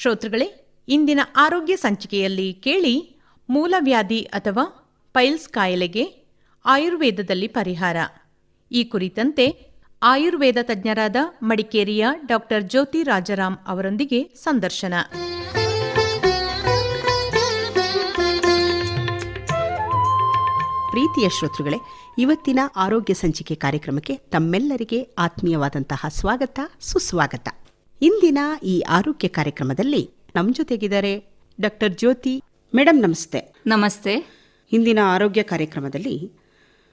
ಶ್ರೋತೃಗಳೇ, ಇಂದಿನ ಆರೋಗ್ಯ ಸಂಚಿಕೆಯಲ್ಲಿ ಕೇಳಿ ಮೂಲವ್ಯಾಧಿ ಅಥವಾ ಪೈಲ್ಸ್ ಕಾಯಿಲೆಗೆ ಆಯುರ್ವೇದದಲ್ಲಿ ಪರಿಹಾರ. ಈ ಕುರಿತಂತೆ ಆಯುರ್ವೇದ ತಜ್ಞರಾದ ಮಡಿಕೇರಿಯ ಡಾಕ್ಟರ್ ಜ್ಯೋತಿ ರಾಜಾರಾಮ್ ಅವರೊಂದಿಗೆ ಸಂದರ್ಶನ. ಪ್ರೀತಿಯ ಶ್ರೋತೃಗಳೇ, ಇವತ್ತಿನ ಆರೋಗ್ಯ ಸಂಚಿಕೆ ಕಾರ್ಯಕ್ರಮಕ್ಕೆ ತಮ್ಮೆಲ್ಲರಿಗೆ ಆತ್ಮೀಯವಾದಂತಹ ಸ್ವಾಗತ, ಸುಸ್ವಾಗತ. ಇಂದಿನ ಈ ಆರೋಗ್ಯ ಕಾರ್ಯಕ್ರಮದಲ್ಲಿ ನಮ್ಮ ಜೊತೆಗಿದ್ದಾರೆ ಡಾಕ್ಟರ್ ಜ್ಯೋತಿ. ಮೇಡಮ್ ನಮಸ್ತೆ. ನಮಸ್ತೆ. ಇಂದಿನ ಆರೋಗ್ಯ ಕಾರ್ಯಕ್ರಮದಲ್ಲಿ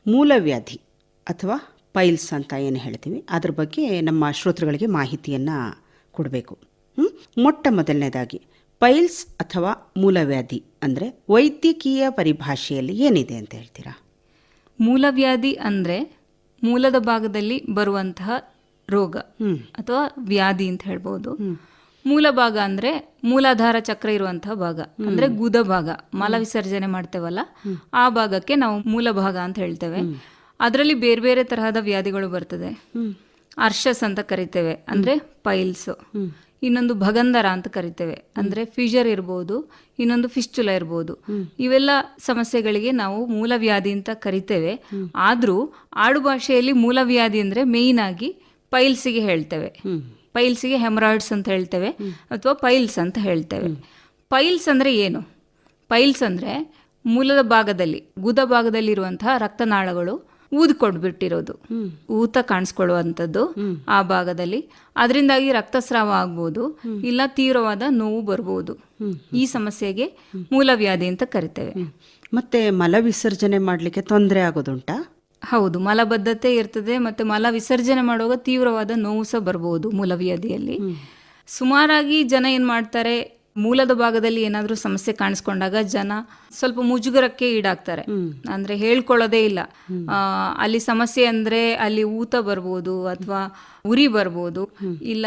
ಮೂಲವ್ಯಾಧಿ ಅಥವಾ ಪೈಲ್ಸ್ ಅಂತ ಏನು ಹೇಳ್ತೀವಿ ಅದ್ರ ಬಗ್ಗೆ ನಮ್ಮ ಶ್ರೋತೃಗಳಿಗೆ ಮಾಹಿತಿಯನ್ನು ಕೊಡಬೇಕು. ಮೊಟ್ಟ ಮೊದಲನೇದಾಗಿ ಪೈಲ್ಸ್ ಅಥವಾ ಮೂಲವ್ಯಾಧಿ ಅಂದರೆ ವೈದ್ಯಕೀಯ ಪರಿಭಾಷೆಯಲ್ಲಿ ಏನಿದೆ ಅಂತ ಹೇಳ್ತೀರಾ? ಮೂಲವ್ಯಾಧಿ ಅಂದ್ರೆ ಮೂಲದ ಭಾಗದಲ್ಲಿ ಬರುವಂತಹ ರೋಗ ಅಥವಾ ವ್ಯಾಧಿ ಅಂತ ಹೇಳ್ಬೋದು. ಮೂಲ ಭಾಗ ಅಂದ್ರೆ ಮೂಲಾಧಾರ ಚಕ್ರ ಇರುವಂತಹ ಭಾಗ. ಅಂದ್ರೆ ಗುದ ಭಾಗ. ಮಲ ವಿಸರ್ಜನೆ ಮಾಡ್ತೇವಲ್ಲ? ಆ ಭಾಗಕ್ಕೆ ನಾವು ಮೂಲ ಭಾಗ ಅಂತ ಹೇಳ್ತೇವೆ. ಅದರಲ್ಲಿ ಬೇರೆ ಬೇರೆ ತರಹದ ವ್ಯಾಧಿಗಳು ಬರ್ತದೆ. ಅರ್ಷಸ್ ಅಂತ ಕರಿತೇವೆ. ಅಂದ್ರೆ ಪೈಲ್ಸ್. ಇನ್ನೊಂದು ಭಗಂಧರ ಅಂತ ಕರಿತೇವೆ. ಅಂದ್ರೆ ಫಿಜರ್ ಇರ್ಬೋದು ಇನ್ನೊಂದು ಫಿಸ್ಟುಲ ಇರ್ಬೋದು. ಇವೆಲ್ಲ ಸಮಸ್ಯೆಗಳಿಗೆ ನಾವು ಮೂಲವ್ಯಾಧಿ ಅಂತ ಕರಿತೇವೆ. ಆದ್ರೂ ಆಡು ಭಾಷೆಯಲ್ಲಿ ಮೂಲವ್ಯಾಧಿ ಅಂದ್ರೆ ಮೇಯ್ನ್ ಆಗಿ ಪೈಲ್ಸಿಗೆ ಹೇಳ್ತೇವೆ. ಪೈಲ್ಸಿಗೆ ಹೆಮರಾಯ್ಡ್ಸ್ ಅಂತ ಹೇಳ್ತೇವೆ ಅಥವಾ ಪೈಲ್ಸ್ ಅಂತ ಹೇಳ್ತೇವೆ. ಪೈಲ್ಸ್ ಅಂದರೆ ಏನು? ಪೈಲ್ಸ್ ಅಂದರೆ ಮೂಲದ ಭಾಗದಲ್ಲಿ ಗುದ ಭಾಗದಲ್ಲಿರುವಂತಹ ರಕ್ತನಾಳಗಳು ಊದ್ಕೊಂಡ್ಬಿಟ್ಟಿರೋದು. ಊತ ಕಾಣಿಸ್ಕೊಳ್ಳುವಂಥದ್ದು ಆ ಭಾಗದಲ್ಲಿ. ಅದರಿಂದಾಗಿ ರಕ್ತಸ್ರಾವ ಆಗ್ಬೋದು ಇಲ್ಲ ತೀವ್ರವಾದ ನೋವು ಬರ್ಬೋದು. ಈ ಸಮಸ್ಯೆಗೆ ಮೂಲವ್ಯಾಧಿ ಅಂತ ಕರಿತೇವೆ. ಮತ್ತೆ ಮಲ ವಿಸರ್ಜನೆ ಮಾಡಲಿಕ್ಕೆ ತೊಂದರೆ ಆಗೋದುಂಟಾ? ಹೌದು ಮಲಬದ್ಧತೆ ಇರ್ತದೆ ಮತ್ತೆ ಮಲ ವಿಸರ್ಜನೆ ಮಾಡುವಾಗ ತೀವ್ರವಾದ ನೋವು ಸಹ ಬರ್ಬೋದು ಮೂಲವ್ಯಾಧಿಯಲ್ಲಿ ಸುಮಾರಾಗಿ ಜನ ಏನ್ ಮಾಡ್ತಾರೆ ಮೂಲದ ಭಾಗದಲ್ಲಿ ಏನಾದರೂ ಸಮಸ್ಯೆ ಕಾಣಿಸ್ಕೊಂಡಾಗ ಜನ ಸ್ವಲ್ಪ ಮುಜುಗರಕ್ಕೆ ಈಡಾಗ್ತಾರೆ. ಅಂದ್ರೆ ಹೇಳ್ಕೊಳ್ಳೋದೇ ಇಲ್ಲ. ಅಲ್ಲಿ ಸಮಸ್ಯೆ ಅಂದ್ರೆ ಅಲ್ಲಿ ಊತ ಬರ್ಬೋದು ಅಥವಾ ಉರಿ ಬರ್ಬೋದು ಇಲ್ಲ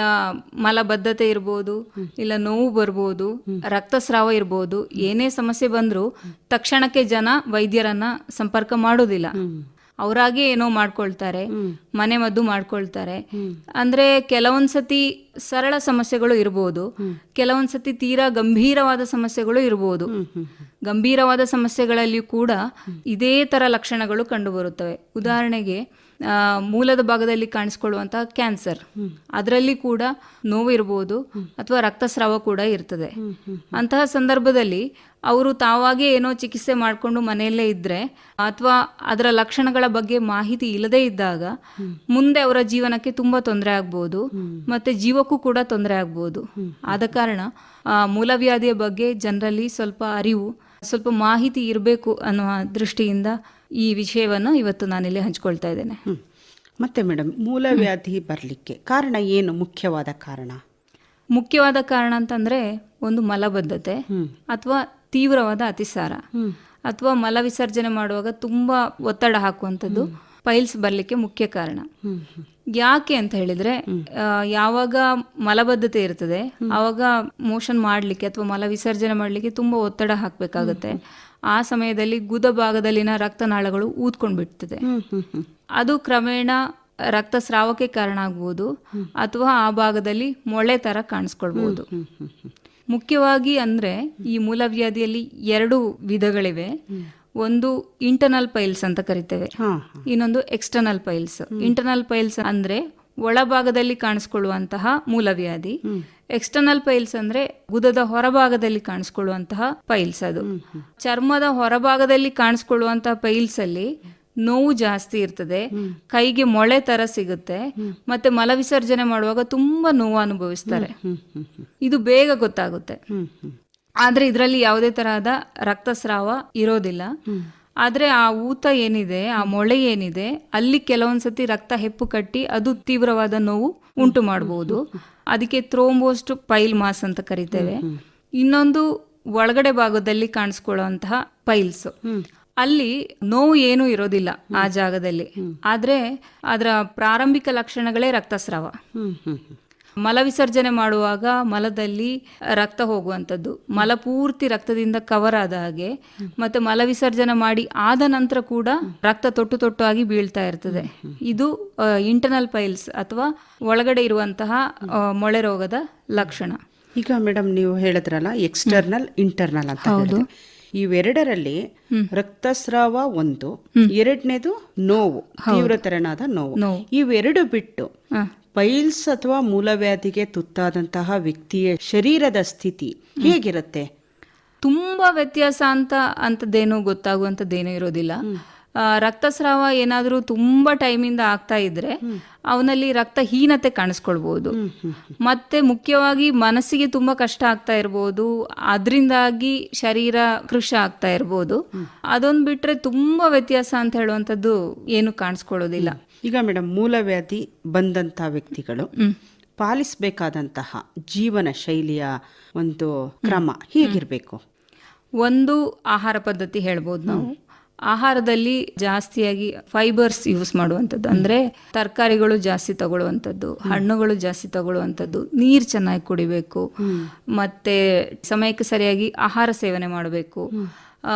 ಮಲಬದ್ಧತೆ ಇರ್ಬೋದು ಇಲ್ಲ ನೋವು ಬರ್ಬೋದು ರಕ್ತಸ್ರಾವ ಇರ್ಬೋದು ಏನೇ ಸಮಸ್ಯೆ ಬಂದರೂ ತಕ್ಷಣಕ್ಕೆ ಜನ ವೈದ್ಯರನ್ನ ಸಂಪರ್ಕ ಮಾಡೋದಿಲ್ಲ. ಅವರಾಗೆ ಏನೋ ಮಾಡ್ಕೊಳ್ತಾರೆ ಮನೆ ಮದ್ದು ಮಾಡ್ಕೊಳ್ತಾರೆ. ಅಂದ್ರೆ ಕೆಲವೊಂದ್ಸತಿ ಸರಳ ಸಮಸ್ಯೆಗಳು ಇರಬಹುದು ಕೆಲವೊಂದ್ಸತಿ ತೀರಾ ಗಂಭೀರವಾದ ಸಮಸ್ಯೆಗಳು ಇರಬಹುದು ಗಂಭೀರವಾದ ಸಮಸ್ಯೆಗಳಲ್ಲಿ ಕೂಡ ಇದೇ ತರ ಲಕ್ಷಣಗಳು ಕಂಡು ಬರುತ್ತವೆ ಉದಾಹರಣೆಗೆ ಮೂಲದ ಭಾಗದಲ್ಲಿ ಕಾಣಿಸ್ಕೊಳ್ಳುವಂತಹ ಕ್ಯಾನ್ಸರ್. ಅದರಲ್ಲಿ ಕೂಡ ನೋವು ಇರಬಹುದು ಅಥವಾ ರಕ್ತಸ್ರಾವ ಕೂಡ ಇರ್ತದೆ. ಅಂತಹ ಸಂದರ್ಭದಲ್ಲಿ ಅವರು ತಾವಾಗೇ ಏನೋ ಚಿಕಿತ್ಸೆ ಮಾಡಿಕೊಂಡು ಮನೆಯಲ್ಲೇ ಇದ್ರೆ ಅಥವಾ ಅದರ ಲಕ್ಷಣಗಳ ಬಗ್ಗೆ ಮಾಹಿತಿ ಇಲ್ಲದೇ ಇದ್ದಾಗ ಮುಂದೆ ಅವರ ಜೀವನಕ್ಕೆ ತುಂಬಾ ತೊಂದರೆ ಆಗ್ಬೋದು ಮತ್ತೆ ಜೀವಕ್ಕೂ ಕೂಡ ತೊಂದರೆ ಆಗ್ಬೋದು. ಆದ ಕಾರಣ ಮೂಲವ್ಯಾಧಿಯ ಬಗ್ಗೆ ಜನರಲ್ಲಿ ಸ್ವಲ್ಪ ಅರಿವು ಸ್ವಲ್ಪ ಮಾಹಿತಿ ಇರಬೇಕು ಅನ್ನುವ ದೃಷ್ಟಿಯಿಂದ ಈ ವಿಷಯವನ್ನು ಇವತ್ತು ನಾನಿಲ್ಲಿ ಹಂಚ್ಕೊಳ್ತಾ ಇದ್ದೇನೆ. ಮತ್ತೆ ಮೇಡಮ್ ಮೂಲವ್ಯಾಧಿ ಬರಲಿಕ್ಕೆ ಕಾರಣ ಏನು? ಮುಖ್ಯವಾದ ಕಾರಣ? ಮುಖ್ಯವಾದ ಕಾರಣ ಅಂತಂದ್ರೆ ಒಂದು ಮಲಬದ್ಧತೆ ಅಥವಾ ತೀವ್ರವಾದ ಅತಿಸಾರ. ಅಥವಾ ಮಲ ವಿಸರ್ಜನೆ ಮಾಡುವಾಗ ತುಂಬಾ ಒತ್ತಡ ಹಾಕುವಂಥದ್ದು ಪೈಲ್ಸ್ ಬರಲಿಕ್ಕೆ ಮುಖ್ಯ ಕಾರಣ. ಯಾಕೆ ಅಂತ ಹೇಳಿದ್ರೆ ಯಾವಾಗ ಮಲಬದ್ಧತೆ ಇರ್ತದೆ ಆವಾಗ ಮೋಷನ್ ಮಾಡ್ಲಿಕ್ಕೆ ಅಥವಾ ಮಲ ವಿಸರ್ಜನೆ ಮಾಡ್ಲಿಕ್ಕೆ ತುಂಬಾ ಒತ್ತಡ ಹಾಕ್ಬೇಕಾಗತ್ತೆ. ಆ ಸಮಯದಲ್ಲಿ ಗುದ ಭಾಗದಲ್ಲಿನ ರಕ್ತನಾಳಗಳು ಊದ್ಕೊಂಡ್ಬಿಡ್ತದೆ. ಅದು ಕ್ರಮೇಣ ರಕ್ತಸ್ರಾವಕ್ಕೆ ಕಾರಣ ಆಗ್ಬೋದು ಅಥವಾ ಆ ಭಾಗದಲ್ಲಿ ಮೊಳೆ ತರ ಕಾಣಿಸ್ಕೊಳ್ಬಹುದು ಮುಖ್ಯವಾಗಿ ಅಂದ್ರೆ ಈ ಮೂಲವ್ಯಾಧಿಯಲ್ಲಿ ಎರಡು ವಿಧಗಳಿವೆ. ಒಂದು ಇಂಟರ್ನಲ್ ಪೈಲ್ಸ್ ಅಂತ ಕರಿತೇವೆ. ಇನ್ನೊಂದು ಎಕ್ಸ್ಟರ್ನಲ್ ಪೈಲ್ಸ್ ಇಂಟರ್ನಲ್ ಪೈಲ್ಸ್ ಅಂದ್ರೆ ಒಳಭಾಗದಲ್ಲಿ ಕಾಣಿಸ್ಕೊಳ್ಳುವಂತಹ ಮೂಲವ್ಯಾಧಿ. ಎಕ್ಸ್ಟರ್ನಲ್ ಪೈಲ್ಸ್ ಅಂದ್ರೆ ಗುದದ ಹೊರಭಾಗದಲ್ಲಿ ಕಾಣಿಸ್ಕೊಳ್ಳುವಂತಹ ಪೈಲ್ಸ್ ಅದು. ಚರ್ಮದ ಹೊರಭಾಗದಲ್ಲಿ ಕಾಣಿಸ್ಕೊಳ್ಳುವಂತಹ ಪೈಲ್ಸ್ ಅಲ್ಲಿ ನೋವು ಜಾಸ್ತಿ ಇರ್ತದೆ. ಕೈಗೆ ಮೊಳೆ ತರ ಸಿಗುತ್ತೆ. ಮತ್ತೆ ಮಲವಿಸರ್ಜನೆ ಮಾಡುವಾಗ ತುಂಬಾ ನೋವು ಅನುಭವಿಸ್ತಾರೆ. ಇದು ಬೇಗ ಗೊತ್ತಾಗುತ್ತೆ. ಆದ್ರೆ ಇದರಲ್ಲಿ ಯಾವುದೇ ತರಹದ ರಕ್ತಸ್ರಾವ ಇರೋದಿಲ್ಲ. ಆದ್ರೆ ಆ ಊತ ಏನಿದೆ ಆ ಮೊಳೆ ಏನಿದೆ ಅಲ್ಲಿ ಕೆಲವೊಂದ್ಸತಿ ರಕ್ತ ಹೆಪ್ಪು ಕಟ್ಟಿ ಅದು ತೀವ್ರವಾದ ನೋವು ಉಂಟು ಮಾಡಬಹುದು ಅದಕ್ಕೆ ಥ್ರೋಂಬೋಸ್ಟ್ ಪೈಲ್ ಮಾಸ್ ಅಂತ ಕರಿತೇವೆ. ಇನ್ನೊಂದು ಒಳಗಡೆ ಭಾಗದಲ್ಲಿ ಕಾಣಿಸ್ಕೊಳ್ಳುವಂತಹ ಪೈಲ್ಸ್. ಅಲ್ಲಿ ನೋವು ಏನೂ ಇರೋದಿಲ್ಲ ಆ ಜಾಗದಲ್ಲಿ. ಆದ್ರೆ ಅದರ ಪ್ರಾರಂಭಿಕ ಲಕ್ಷಣಗಳೇ ರಕ್ತಸ್ರಾವ. ಮಲ ವಿಸರ್ಜನೆ ಮಾಡುವಾಗ ಮಲದಲ್ಲಿ ರಕ್ತ ಹೋಗುವಂಥದ್ದು. ಮಲ ಪೂರ್ತಿ ರಕ್ತದಿಂದ ಕವರ್ ಆದ ಹಾಗೆ ಮತ್ತೆ ಮಲ ವಿಸರ್ಜನೆ ಮಾಡಿ ಆದ ನಂತರ ಕೂಡ ರಕ್ತ ತೊಟ್ಟು ತೊಟ್ಟು ಆಗಿ ಬೀಳ್ತಾ ಇರ್ತದೆ. ಇದು ಇಂಟರ್ನಲ್ ಪೈಲ್ಸ್ ಅಥವಾ ಒಳಗಡೆ ಇರುವಂತಹ ಮೊಳೆ ರೋಗದ ಲಕ್ಷಣ. ಈಗ ಮೇಡಮ್ ನೀವು ಹೇಳಿದ್ರಲ್ಲ ಎಕ್ಸ್ಟರ್ನಲ್ ಇಂಟರ್ನಲ್ ಅಂತ ಹೌದು. ಇವೆರಡರಲ್ಲಿ ರಕ್ತಸ್ರಾವ ಒಂದು ಎರಡನೇದು ನೋವು ತೀವ್ರತರನಾದ ನೋವು. ಇವೆರಡು ಬಿಟ್ಟು ಪೈಲ್ಸ್ ಅಥವಾ ಮೂಲವ್ಯಾಧಿಗೆ ತುತ್ತಾದಂತಹ ವ್ಯಕ್ತಿಯ ಶರೀರದ ಸ್ಥಿತಿ ಹೇಗಿರುತ್ತೆ? ತುಂಬಾ ವ್ಯತ್ಯಾಸ ಅಂತ ಅಂತದ್ದೇನು ಗೊತ್ತಾಗುವಂಥದ್ದೇನೂ ಇರೋದಿಲ್ಲ. ರಕ್ತಸ್ರಾವ ಏನಾದರೂ ತುಂಬಾ ಟೈಮಿಂದ ಆಗ್ತಾ ಇದ್ರೆ ಅವನಲ್ಲಿ ರಕ್ತಹೀನತೆ ಕಾಣಿಸ್ಕೊಳ್ಬಹುದು ಮತ್ತೆ ಮುಖ್ಯವಾಗಿ ಮನಸ್ಸಿಗೆ ತುಂಬಾ ಕಷ್ಟ ಆಗ್ತಾ ಇರ್ಬೋದು. ಅದರಿಂದಾಗಿ ಶರೀರ ಕೃಷ ಆಗ್ತಾ ಇರ್ಬೋದು. ಅದೊಂದು ಬಿಟ್ರೆ ತುಂಬಾ ವ್ಯತ್ಯಾಸ ಅಂತ ಹೇಳುವಂಥದ್ದು ಏನು ಕಾಣಿಸ್ಕೊಳ್ಳೋದಿಲ್ಲ. ಈಗ ಮೇಡಮ್ ಮೂಲವ್ಯಾಧಿ ಬಂದಂಥ ವ್ಯಕ್ತಿಗಳು ಪಾಲಿಸಬೇಕಾದಂತಹ ಜೀವನ ಶೈಲಿಯ ಒಂದು ಕ್ರಮ ಹೇಗಿರಬೇಕು? ಒಂದು ಆಹಾರ ಪದ್ಧತಿ ಹೇಳ್ಬೋದು ನಾವು. ಆಹಾರದಲ್ಲಿ ಜಾಸ್ತಿಯಾಗಿ ಫೈಬರ್ಸ್ ಯೂಸ್ ಮಾಡುವಂಥದ್ದು. ಅಂದರೆ ತರಕಾರಿಗಳು ಜಾಸ್ತಿ ತಗೊಳ್ಳುವಂಥದ್ದು ಹಣ್ಣುಗಳು ಜಾಸ್ತಿ ತಗೊಳ್ಳುವಂಥದ್ದು ನೀರು ಚೆನ್ನಾಗಿ ಕುಡಿಬೇಕು ಮತ್ತೆ ಸಮಯಕ್ಕೆ ಸರಿಯಾಗಿ ಆಹಾರ ಸೇವನೆ ಮಾಡಬೇಕು.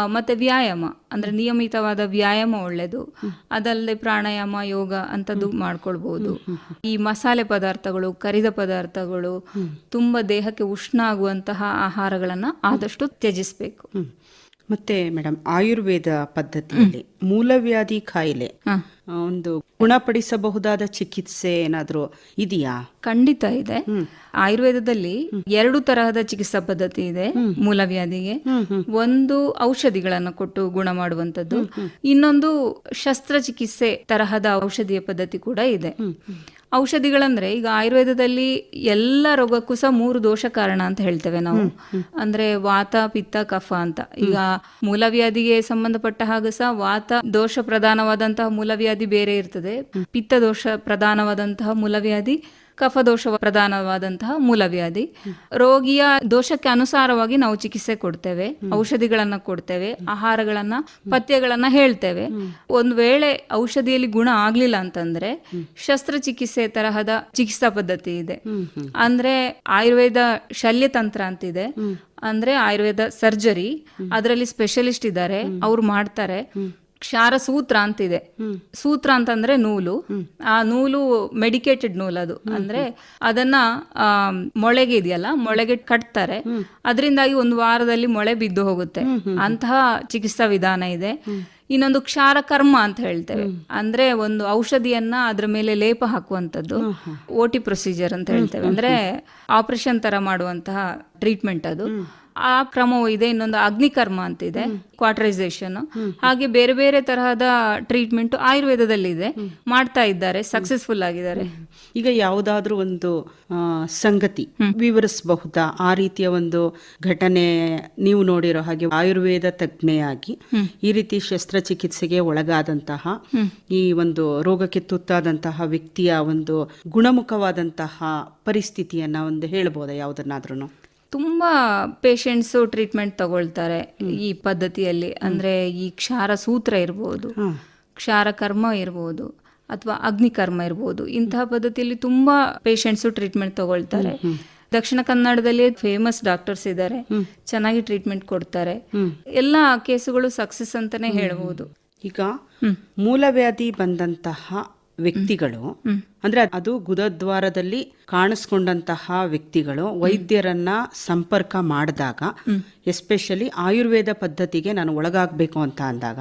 ಮತ್ತೆ ವ್ಯಾಯಾಮ ಅಂದ್ರೆ ನಿಯಮಿತವಾದ ವ್ಯಾಯಾಮ ಒಳ್ಳೆಯದು ಅದಲ್ಲದೆ ಪ್ರಾಣಾಯಾಮ ಯೋಗ ಅಂತದ್ದು ಮಾಡ್ಕೊಳ್ಬಹುದು ಈ ಮಸಾಲೆ ಪದಾರ್ಥಗಳು ಕರಿದ ಪದಾರ್ಥಗಳು ತುಂಬಾ ದೇಹಕ್ಕೆ ಉಷ್ಣ ಆಗುವಂತಹ ಆಹಾರಗಳನ್ನ ಆದಷ್ಟು ತ್ಯಜಿಸ್ಬೇಕು. ಮತ್ತೆ ಮೇಡಮ್ ಆಯುರ್ವೇದ ಪದ್ಧತಿಯಲ್ಲಿ ಮೂಲವ್ಯಾಧಿ ಕಾಯಿಲೆ ಒಂದು ಗುಣಪಡಿಸಬಹುದಾದ ಚಿಕಿತ್ಸೆ ಏನಾದರೂ ಇದೆಯಾ? ಖಂಡಿತ ಇದೆ. ಆಯುರ್ವೇದದಲ್ಲಿ ಎರಡು ತರಹದ ಚಿಕಿತ್ಸಾ ಪದ್ಧತಿ ಇದೆ ಮೂಲವ್ಯಾಧಿಗೆ. ಒಂದು ಔಷಧಿಗಳನ್ನು ಕೊಟ್ಟು ಗುಣ ಮಾಡುವಂತದ್ದು ಇನ್ನೊಂದು ಶಸ್ತ್ರಚಿಕಿತ್ಸೆ ತರಹದ ಔಷಧಿಯ ಪದ್ಧತಿ ಕೂಡ ಇದೆ. ಔಷಧಿಗಳಂದ್ರೆ ಈಗ ಆಯುರ್ವೇದದಲ್ಲಿ ಎಲ್ಲ ರೋಗಕ್ಕೂ ಸಹ ಮೂರು ದೋಷ ಕಾರಣ ಅಂತ ಹೇಳ್ತೇವೆ ನಾವು. ಅಂದ್ರೆ ವಾತ ಪಿತ್ತ ಕಫ ಅಂತ. ಈಗ ಮೂಲವ್ಯಾಧಿಗೆ ಸಂಬಂಧಪಟ್ಟ ಹಾಗೆ ಸಹ ವಾತ ದೋಷ ಪ್ರಧಾನವಾದಂತಹ ಮೂಲವ್ಯಾಧಿ ಬೇರೆ ಇರ್ತದೆ. ಪಿತ್ತ ದೋಷ ಪ್ರಧಾನವಾದಂತಹ ಮೂಲವ್ಯಾಧಿ ಕಫದೋಷ ಪ್ರಧಾನವಾದಂತಹ ಮೂಲವ್ಯಾಧಿ. ರೋಗಿಯ ದೋಷಕ್ಕೆ ಅನುಸಾರವಾಗಿ ನಾವು ಚಿಕಿತ್ಸೆ ಕೊಡ್ತೇವೆ, ಔಷಧಿಗಳನ್ನ ಕೊಡ್ತೇವೆ, ಆಹಾರಗಳನ್ನ, ಪಥ್ಯಗಳನ್ನ ಹೇಳ್ತೇವೆ. ಒಂದು ವೇಳೆ ಔಷಧಿಯಲ್ಲಿ ಗುಣ ಆಗ್ಲಿಲ್ಲ ಅಂತಂದ್ರೆ ಶಸ್ತ್ರಚಿಕಿತ್ಸೆ ತರಹದ ಚಿಕಿತ್ಸಾ ಪದ್ಧತಿ ಇದೆ. ಅಂದ್ರೆ ಆಯುರ್ವೇದ ಶಲ್ಯ ತಂತ್ರ ಅಂತಿದೆ. ಅಂದ್ರೆ ಆಯುರ್ವೇದ ಸರ್ಜರಿ, ಅದರಲ್ಲಿ ಸ್ಪೆಷಲಿಸ್ಟ್ ಇದ್ದಾರೆ, ಅವ್ರು ಮಾಡ್ತಾರೆ. ಕ್ಷಾರ ಸೂತ್ರ ಅಂತಿದೆ ಸೂತ್ರ ಅಂತಂದ್ರೆ ನೂಲು. ಆ ನೂಲು ಮೆಡಿಕೇಟೆಡ್ ನೂಲು ಅದು. ಅಂದ್ರೆ ಅದನ್ನ ಮೊಳೆಗೆ ಇದೆಯಲ್ಲ ಮೊಳೆಗೆ ಕಟ್ತಾರೆ. ಅದರಿಂದಾಗಿ ಒಂದು ವಾರದಲ್ಲಿ ಮೊಳೆ ಬಿದ್ದು ಹೋಗುತ್ತೆ. ಅಂತಹ ಚಿಕಿತ್ಸಾ ವಿಧಾನ ಇದೆ. ಇನ್ನೊಂದು ಕ್ಷಾರ ಕರ್ಮ ಅಂತ ಹೇಳ್ತೇವೆ. ಅಂದ್ರೆ ಒಂದು ಔಷಧಿಯನ್ನ ಅದ್ರ ಮೇಲೆ ಲೇಪ ಹಾಕುವಂತದ್ದು ಓಟಿ ಪ್ರೊಸೀಜರ್ ಅಂತ ಹೇಳ್ತೇವೆ. ಅಂದ್ರೆ ಆಪರೇಷನ್ ತರ ಮಾಡುವಂತಹ ಟ್ರೀಟ್ಮೆಂಟ್ ಅದು. ಆ ಕ್ರಮವೂ ಇದೆ ಇನ್ನೊಂದು ಅಗ್ನಿಕರ್ಮ ಅಂತಿದೆ ಕ್ವಾಟ್ರೈಸೇಷನ್ ಹಾಗೆ ಬೇರೆ ಬೇರೆ ತರಹದ ಟ್ರೀಟ್ಮೆಂಟ್ ಆಯುರ್ವೇದದಲ್ಲಿ ಇದೆ. ಮಾಡ್ತಾ ಇದ್ದಾರೆ ಸಕ್ಸಸ್ಫುಲ್ ಆಗಿದ್ದಾರೆ. ಈಗ ಯಾವುದಾದ್ರೂ ಒಂದು ಸಂಗತಿ ವಿವರಿಸಬಹುದಾ? ಆ ರೀತಿಯ ಒಂದು ಘಟನೆ ನೀವು ನೋಡಿರೋ ಹಾಗೆ ಆಯುರ್ವೇದ ತಜ್ಞೆಯಾಗಿ ಈ ರೀತಿ ಶಸ್ತ್ರಚಿಕಿತ್ಸೆಗೆ ಒಳಗಾದಂತಹ ಈ ಒಂದು ರೋಗಕ್ಕೆ ತುತ್ತಾದಂತಹ ವ್ಯಕ್ತಿಯ ಒಂದು ಗುಣಮುಖವಾದಂತಹ ಪರಿಸ್ಥಿತಿಯನ್ನ ಒಂದು ಹೇಳ್ಬೋದಾ ಯಾವುದನ್ನಾದ್ರೂ ತುಂಬಾ ಪೇಷಂಟ್ಸು ಟ್ರೀಟ್ಮೆಂಟ್ ತಗೊಳ್ತಾರೆ ಈ ಪದ್ಧತಿಯಲ್ಲಿ. ಅಂದ್ರೆ ಈ ಕ್ಷಾರ ಸೂತ್ರ ಇರ್ಬೋದು ಕ್ಷಾರ ಕರ್ಮ ಇರ್ಬೋದು ಅಥವಾ ಅಗ್ನಿಕರ್ಮ ಇರ್ಬೋದು ಇಂತಹ ಪದ್ಧತಿಯಲ್ಲಿ ತುಂಬಾ ಪೇಷಂಟ್ಸು ಟ್ರೀಟ್ಮೆಂಟ್ ತಗೊಳ್ತಾರೆ. ದಕ್ಷಿಣ ಕನ್ನಡದಲ್ಲಿ ಫೇಮಸ್ ಡಾಕ್ಟರ್ಸ್ ಇದ್ದಾರೆ. ಚೆನ್ನಾಗಿ ಟ್ರೀಟ್ಮೆಂಟ್ ಕೊಡ್ತಾರೆ. ಎಲ್ಲ ಕೇಸುಗಳು ಸಕ್ಸಸ್ ಅಂತಾನೆ ಹೇಳ್ಬೋದು. ಈಗ ಮೂಲವ್ಯಾಧಿ ಬಂದಂತಹ ವ್ಯಕ್ತಿಗಳು. ಅಂದ್ರೆ ಅದು ಗುದದ್ವಾರದಲ್ಲಿ ಕಾಣಿಸ್ಕೊಂಡಂತಹ ವ್ಯಕ್ತಿಗಳು ವೈದ್ಯರನ್ನ ಸಂಪರ್ಕ ಮಾಡಿದಾಗ ಎಸ್ಪೆಷಲಿ ಆಯುರ್ವೇದ ಪದ್ಧತಿಗೆ ನಾನು ಒಳಗಾಗಬೇಕು ಅಂತ ಅಂದಾಗ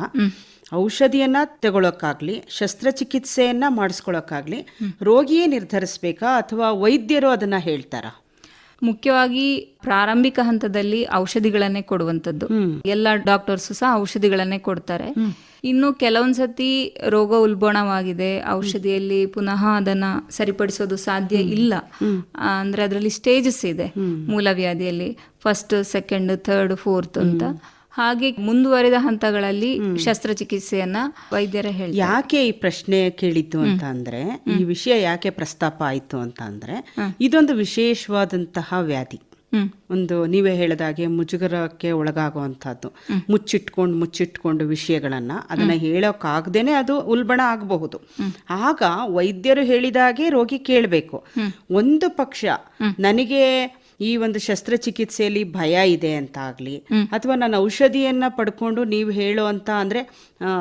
ಔಷಧಿಯನ್ನ ತಗೊಳಕ್ಕಾಗ್ಲಿ ಶಸ್ತ್ರಚಿಕಿತ್ಸೆಯನ್ನ ಮಾಡಿಸ್ಕೊಳಕ್ಕಾಗ್ಲಿ ರೋಗಿಯೇ ನಿರ್ಧರಿಸ್ಬೇಕಾ ಅಥವಾ ವೈದ್ಯರು ಅದನ್ನ ಹೇಳ್ತಾರಾ? ಮುಖ್ಯವಾಗಿ ಪ್ರಾರಂಭಿಕ ಹಂತದಲ್ಲಿ ಔಷಧಿಗಳನ್ನೇ ಕೊಡುವಂಥದ್ದು. ಎಲ್ಲ ಡಾಕ್ಟರ್ಸ್ ಸಹ ಔಷಧಿಗಳನ್ನೇ ಕೊಡ್ತಾರೆ. ಇನ್ನು ಕೆಲವೊಂದ್ಸತಿ ರೋಗ ಉಲ್ಬಣವಾಗಿದೆ. ಔಷಧಿಯಲ್ಲಿ ಪುನಃ ಅದನ್ನ ಸರಿಪಡಿಸೋದು ಸಾಧ್ಯ ಇಲ್ಲ. ಅಂದ್ರೆ ಅದರಲ್ಲಿ ಸ್ಟೇಜಸ್ ಇದೆ ಮೂಲವ್ಯಾಧಿಯಲ್ಲಿ. ಫಸ್ಟ್ ಸೆಕೆಂಡ್ ಥರ್ಡ್ ಫೋರ್ತ್ ಅಂತ. ಹಾಗೆ ಮುಂದುವರಿದ ಹಂತಗಳಲ್ಲಿ ಶಸ್ತ್ರಚಿಕಿತ್ಸೆಯನ್ನ ವೈದ್ಯರ ಹೇಳಿ ಯಾಕೆ ಈ ಪ್ರಶ್ನೆ ಕೇಳಿತು ಅಂತ ಅಂದ್ರೆ ಈ ವಿಷಯ ಯಾಕೆ ಪ್ರಸ್ತಾಪ ಆಯ್ತು ಅಂತ ಅಂದ್ರೆ ಇದೊಂದು ವಿಶೇಷವಾದಂತಹ ವ್ಯಾಧಿ. ಒಂದು ನೀವೇ ಹೇಳಿದಾಗೆ ಮುಜುಗರಕ್ಕೆ ಒಳಗಾಗುವಂತಹದ್ದು ಮುಚ್ಚಿಟ್ಕೊಂಡು ಮುಚ್ಚಿಟ್ಕೊಂಡು ವಿಷಯಗಳನ್ನ ಅದನ್ನ ಹೇಳೋಕ್ಕಾಗ್ದೇನೆ ಅದು ಉಲ್ಬಣ ಆಗಬಹುದು. ಆಗ ವೈದ್ಯರು ಹೇಳಿದಾಗೆ ರೋಗಿ ಕೇಳಬೇಕು. ಒಂದು ಪಕ್ಷ ನನಗೆ ಈ ಒಂದು ಶಸ್ತ್ರಚಿಕಿತ್ಸೆಯಲ್ಲಿ ಭಯ ಇದೆ ಅಂತ ಆಗಲಿ ಅಥವಾ ನಾನು ಔಷಧಿಯನ್ನ ಪಡ್ಕೊಂಡು ನೀವು ಹೇಳೋ ಅಂತ ಅಂದ್ರೆ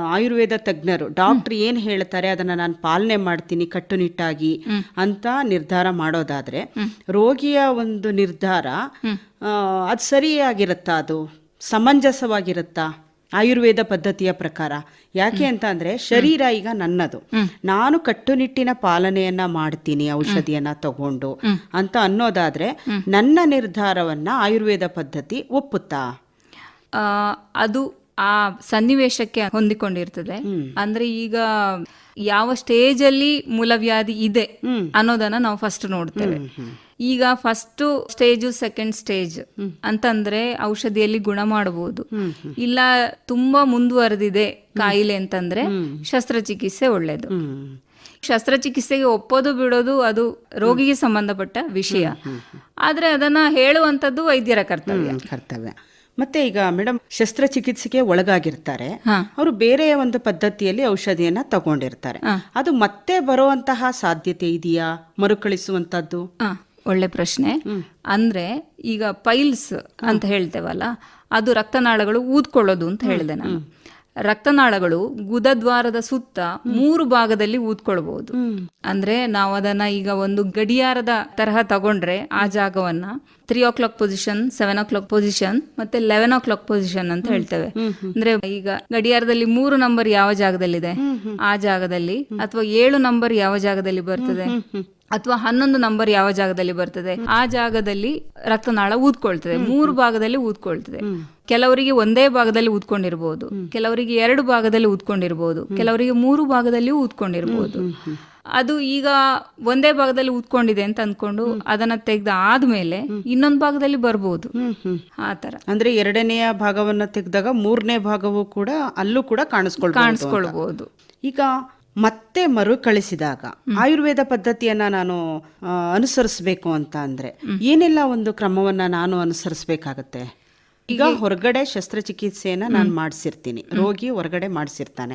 ಆಯುರ್ವೇದ ತಜ್ಞರು ಡಾಕ್ಟರ್ ಏನು ಹೇಳ್ತಾರೆ ಅದನ್ನ ನಾನು ಪಾಲನೆ ಮಾಡ್ತೀನಿ ಕಟ್ಟುನಿಟ್ಟಾಗಿ ಅಂತ ನಿರ್ಧಾರ ಮಾಡೋದಾದ್ರೆ ರೋಗಿಯ ಒಂದು ನಿರ್ಧಾರ ಅದು ಸರಿಯಾಗಿರುತ್ತಾ ಅದು? ಸಮಂಜಸವಾಗಿರುತ್ತಾ? ಆಯುರ್ವೇದ ಪದ್ಧತಿಯ ಪ್ರಕಾರ. ಯಾಕೆ ಅಂತ ಅಂದ್ರೆ ಶರೀರ ಈಗ ನನ್ನದು. ನಾನು ಕಟ್ಟುನಿಟ್ಟಿನ ಪಾಲನೆಯನ್ನ ಮಾಡ್ತೀನಿ ಔಷಧಿಯನ್ನ ತಗೊಂಡು ಅಂತ ಅನ್ನೋದಾದ್ರೆ ನನ್ನ ನಿರ್ಧಾರವನ್ನ ಆಯುರ್ವೇದ ಪದ್ಧತಿ ಒಪ್ಪುತ್ತಾ? ಆ, ಅದು ಆ ಸನ್ನಿವೇಶಕ್ಕೆ ಹೊಂದಿಕೊಂಡಿರ್ತದೆ. ಅಂದ್ರೆ ಈಗ ಯಾವ ಸ್ಟೇಜ್ ಅಲ್ಲಿ ಮೂಲವ್ಯಾಧಿ ಇದೆ ಅನ್ನೋದನ್ನ ನಾವು ಫಸ್ಟ್ ನೋಡ್ತೇವೆ. ಈಗ ಫಸ್ಟ್ ಸ್ಟೇಜ್ ಸೆಕೆಂಡ್ ಸ್ಟೇಜ್ ಅಂತಂದ್ರೆ ಔಷಧಿಯಲ್ಲಿ ಗುಣ ಮಾಡಬಹುದು ಇಲ್ಲ ತುಂಬಾ ಮುಂದುವರೆದಿದೆ ಕಾಯಿಲೆ ಅಂತಂದ್ರೆ ಶಸ್ತ್ರಚಿಕಿತ್ಸೆ ಒಳ್ಳೇದು. ಶಸ್ತ್ರಚಿಕಿತ್ಸೆಗೆ ಒಪ್ಪೋದು ಬಿಡೋದು ಅದು ರೋಗಿಗೆ ಸಂಬಂಧಪಟ್ಟ ವಿಷಯ. ಆದ್ರೆ ಅದನ್ನ ಹೇಳುವಂತದ್ದು ವೈದ್ಯರ ಕರ್ತವ್ಯ. ಕರ್ತವ್ಯ. ಮತ್ತೆ ಈಗ ಮೇಡಮ್ ಶಸ್ತ್ರಚಿಕಿತ್ಸೆಗೆ ಒಳಗಾಗಿರ್ತಾರೆ. ಅವರು ಬೇರೆ ಒಂದು ಪದ್ಧತಿಯಲ್ಲಿ ಔಷಧಿಯನ್ನ ತಗೊಂಡಿರ್ತಾರೆ. ಅದು ಮತ್ತೆ ಬರುವಂತಹ ಸಾಧ್ಯತೆ ಇದೆಯಾ? ಮರುಕಳಿಸುವಂತದ್ದು? ಒಳ್ಳೆ ಪ್ರಶ್ನೆ. ಅಂದ್ರೆ ಈಗ ಪೈಲ್ಸ್ ಅಂತ ಹೇಳ್ತೇವಲ್ಲ ಅದು ರಕ್ತನಾಳಗಳು ಊದ್ಕೊಳ್ಳೋದು ಅಂತ ಹೇಳಿದೆ ನಾನು. ರಕ್ತನಾಳಗಳು ಗುದದ್ವಾರದ ಸುತ್ತ ಮೂರು ಭಾಗದಲ್ಲಿ ಊದ್ಕೊಳ್ಬಹುದು. ಅಂದ್ರೆ ನಾವು ಅದನ್ನ ಈಗ ಒಂದು ಗಡಿಯಾರದ ತರಹ ತಗೊಂಡ್ರೆ ಆ ಜಾಗವನ್ನ three o'clock position seven o'clock position ಮತ್ತೆ ಲೆವೆನ್ ಓ ಕ್ಲಾಕ್ ಪೊಸಿಷನ್ ಅಂತ ಹೇಳ್ತೇವೆ ಅಂದ್ರೆ ಈಗ ಗಡಿಯಾರದಲ್ಲಿ ಮೂರು ನಂಬರ್ ಯಾವ ಜಾಗದಲ್ಲಿದೆ? ಆ ಜಾಗದಲ್ಲಿ ಅಥವಾ ಏಳು ನಂಬರ್ ಯಾವ ಜಾಗದಲ್ಲಿ ಬರ್ತದೆ? ಅಥವಾ ಹನ್ನೊಂದು ನಂಬರ್ ಯಾವ ಜಾಗದಲ್ಲಿ ಬರ್ತದೆ ಆ ಜಾಗದಲ್ಲಿ ರಕ್ತನಾಳ ಊದ್ಕೊಳ್ತದೆ. ಮೂರು ಭಾಗದಲ್ಲಿ ಊದ್ಕೊಳ್ತದೆ. ಕೆಲವರಿಗೆ ಒಂದೇ ಭಾಗದಲ್ಲಿ ಊದ್ಕೊಂಡಿರ್ಬೋದು ಕೆಲವರಿಗೆ ಎರಡು ಭಾಗದಲ್ಲಿ ಊದ್ಕೊಂಡಿರ್ಬೋದು ಕೆಲವರಿಗೆ ಮೂರು ಭಾಗದಲ್ಲಿ ಊದ್ಕೊಂಡಿರ್ಬೋದು. ಅದು ಈಗ ಒಂದೇ ಭಾಗದಲ್ಲಿ ಊದ್ಕೊಂಡಿದೆ ಅಂತ ಅನ್ಕೊಂಡು ಅದನ್ನ ತೆಗೆದ ಆದ್ಮೇಲೆ ಇನ್ನೊಂದು ಭಾಗದಲ್ಲಿ ಬರ್ಬೋದು. ಆ ತರ ಅಂದ್ರೆ ಎರಡನೆಯ ಭಾಗವನ್ನ ತೆಗೆದಾಗ ಮೂರನೇ ಭಾಗವು ಕೂಡ ಅಲ್ಲೂ ಕೂಡ ಕಾಣಿಸ್ಕೊಳ್. ಕಾಣಿಸ್ಕೊಳ್ಬಹುದು ಈಗ ಮತ್ತೆ ಮರುಕಳಿಸಿದಾಗ ಆಯುರ್ವೇದ ಪದ್ಧತಿಯನ್ನ ನಾನು ಅನುಸರಿಸಬೇಕು ಅಂತ ಅಂದ್ರೆ ಏನೆಲ್ಲ ಒಂದು ಕ್ರಮವನ್ನ ನಾನು ಅನುಸರಿಸಬೇಕಾಗತ್ತೆ? ಈಗ ಹೊರಗಡೆ ಶಸ್ತ್ರಚಿಕಿತ್ಸೆಯನ್ನ ನಾನು ಮಾಡಿಸಿರ್ತೀನಿ. ರೋಗಿ ಹೊರಗಡೆ ಮಾಡಿಸಿರ್ತಾನೆ.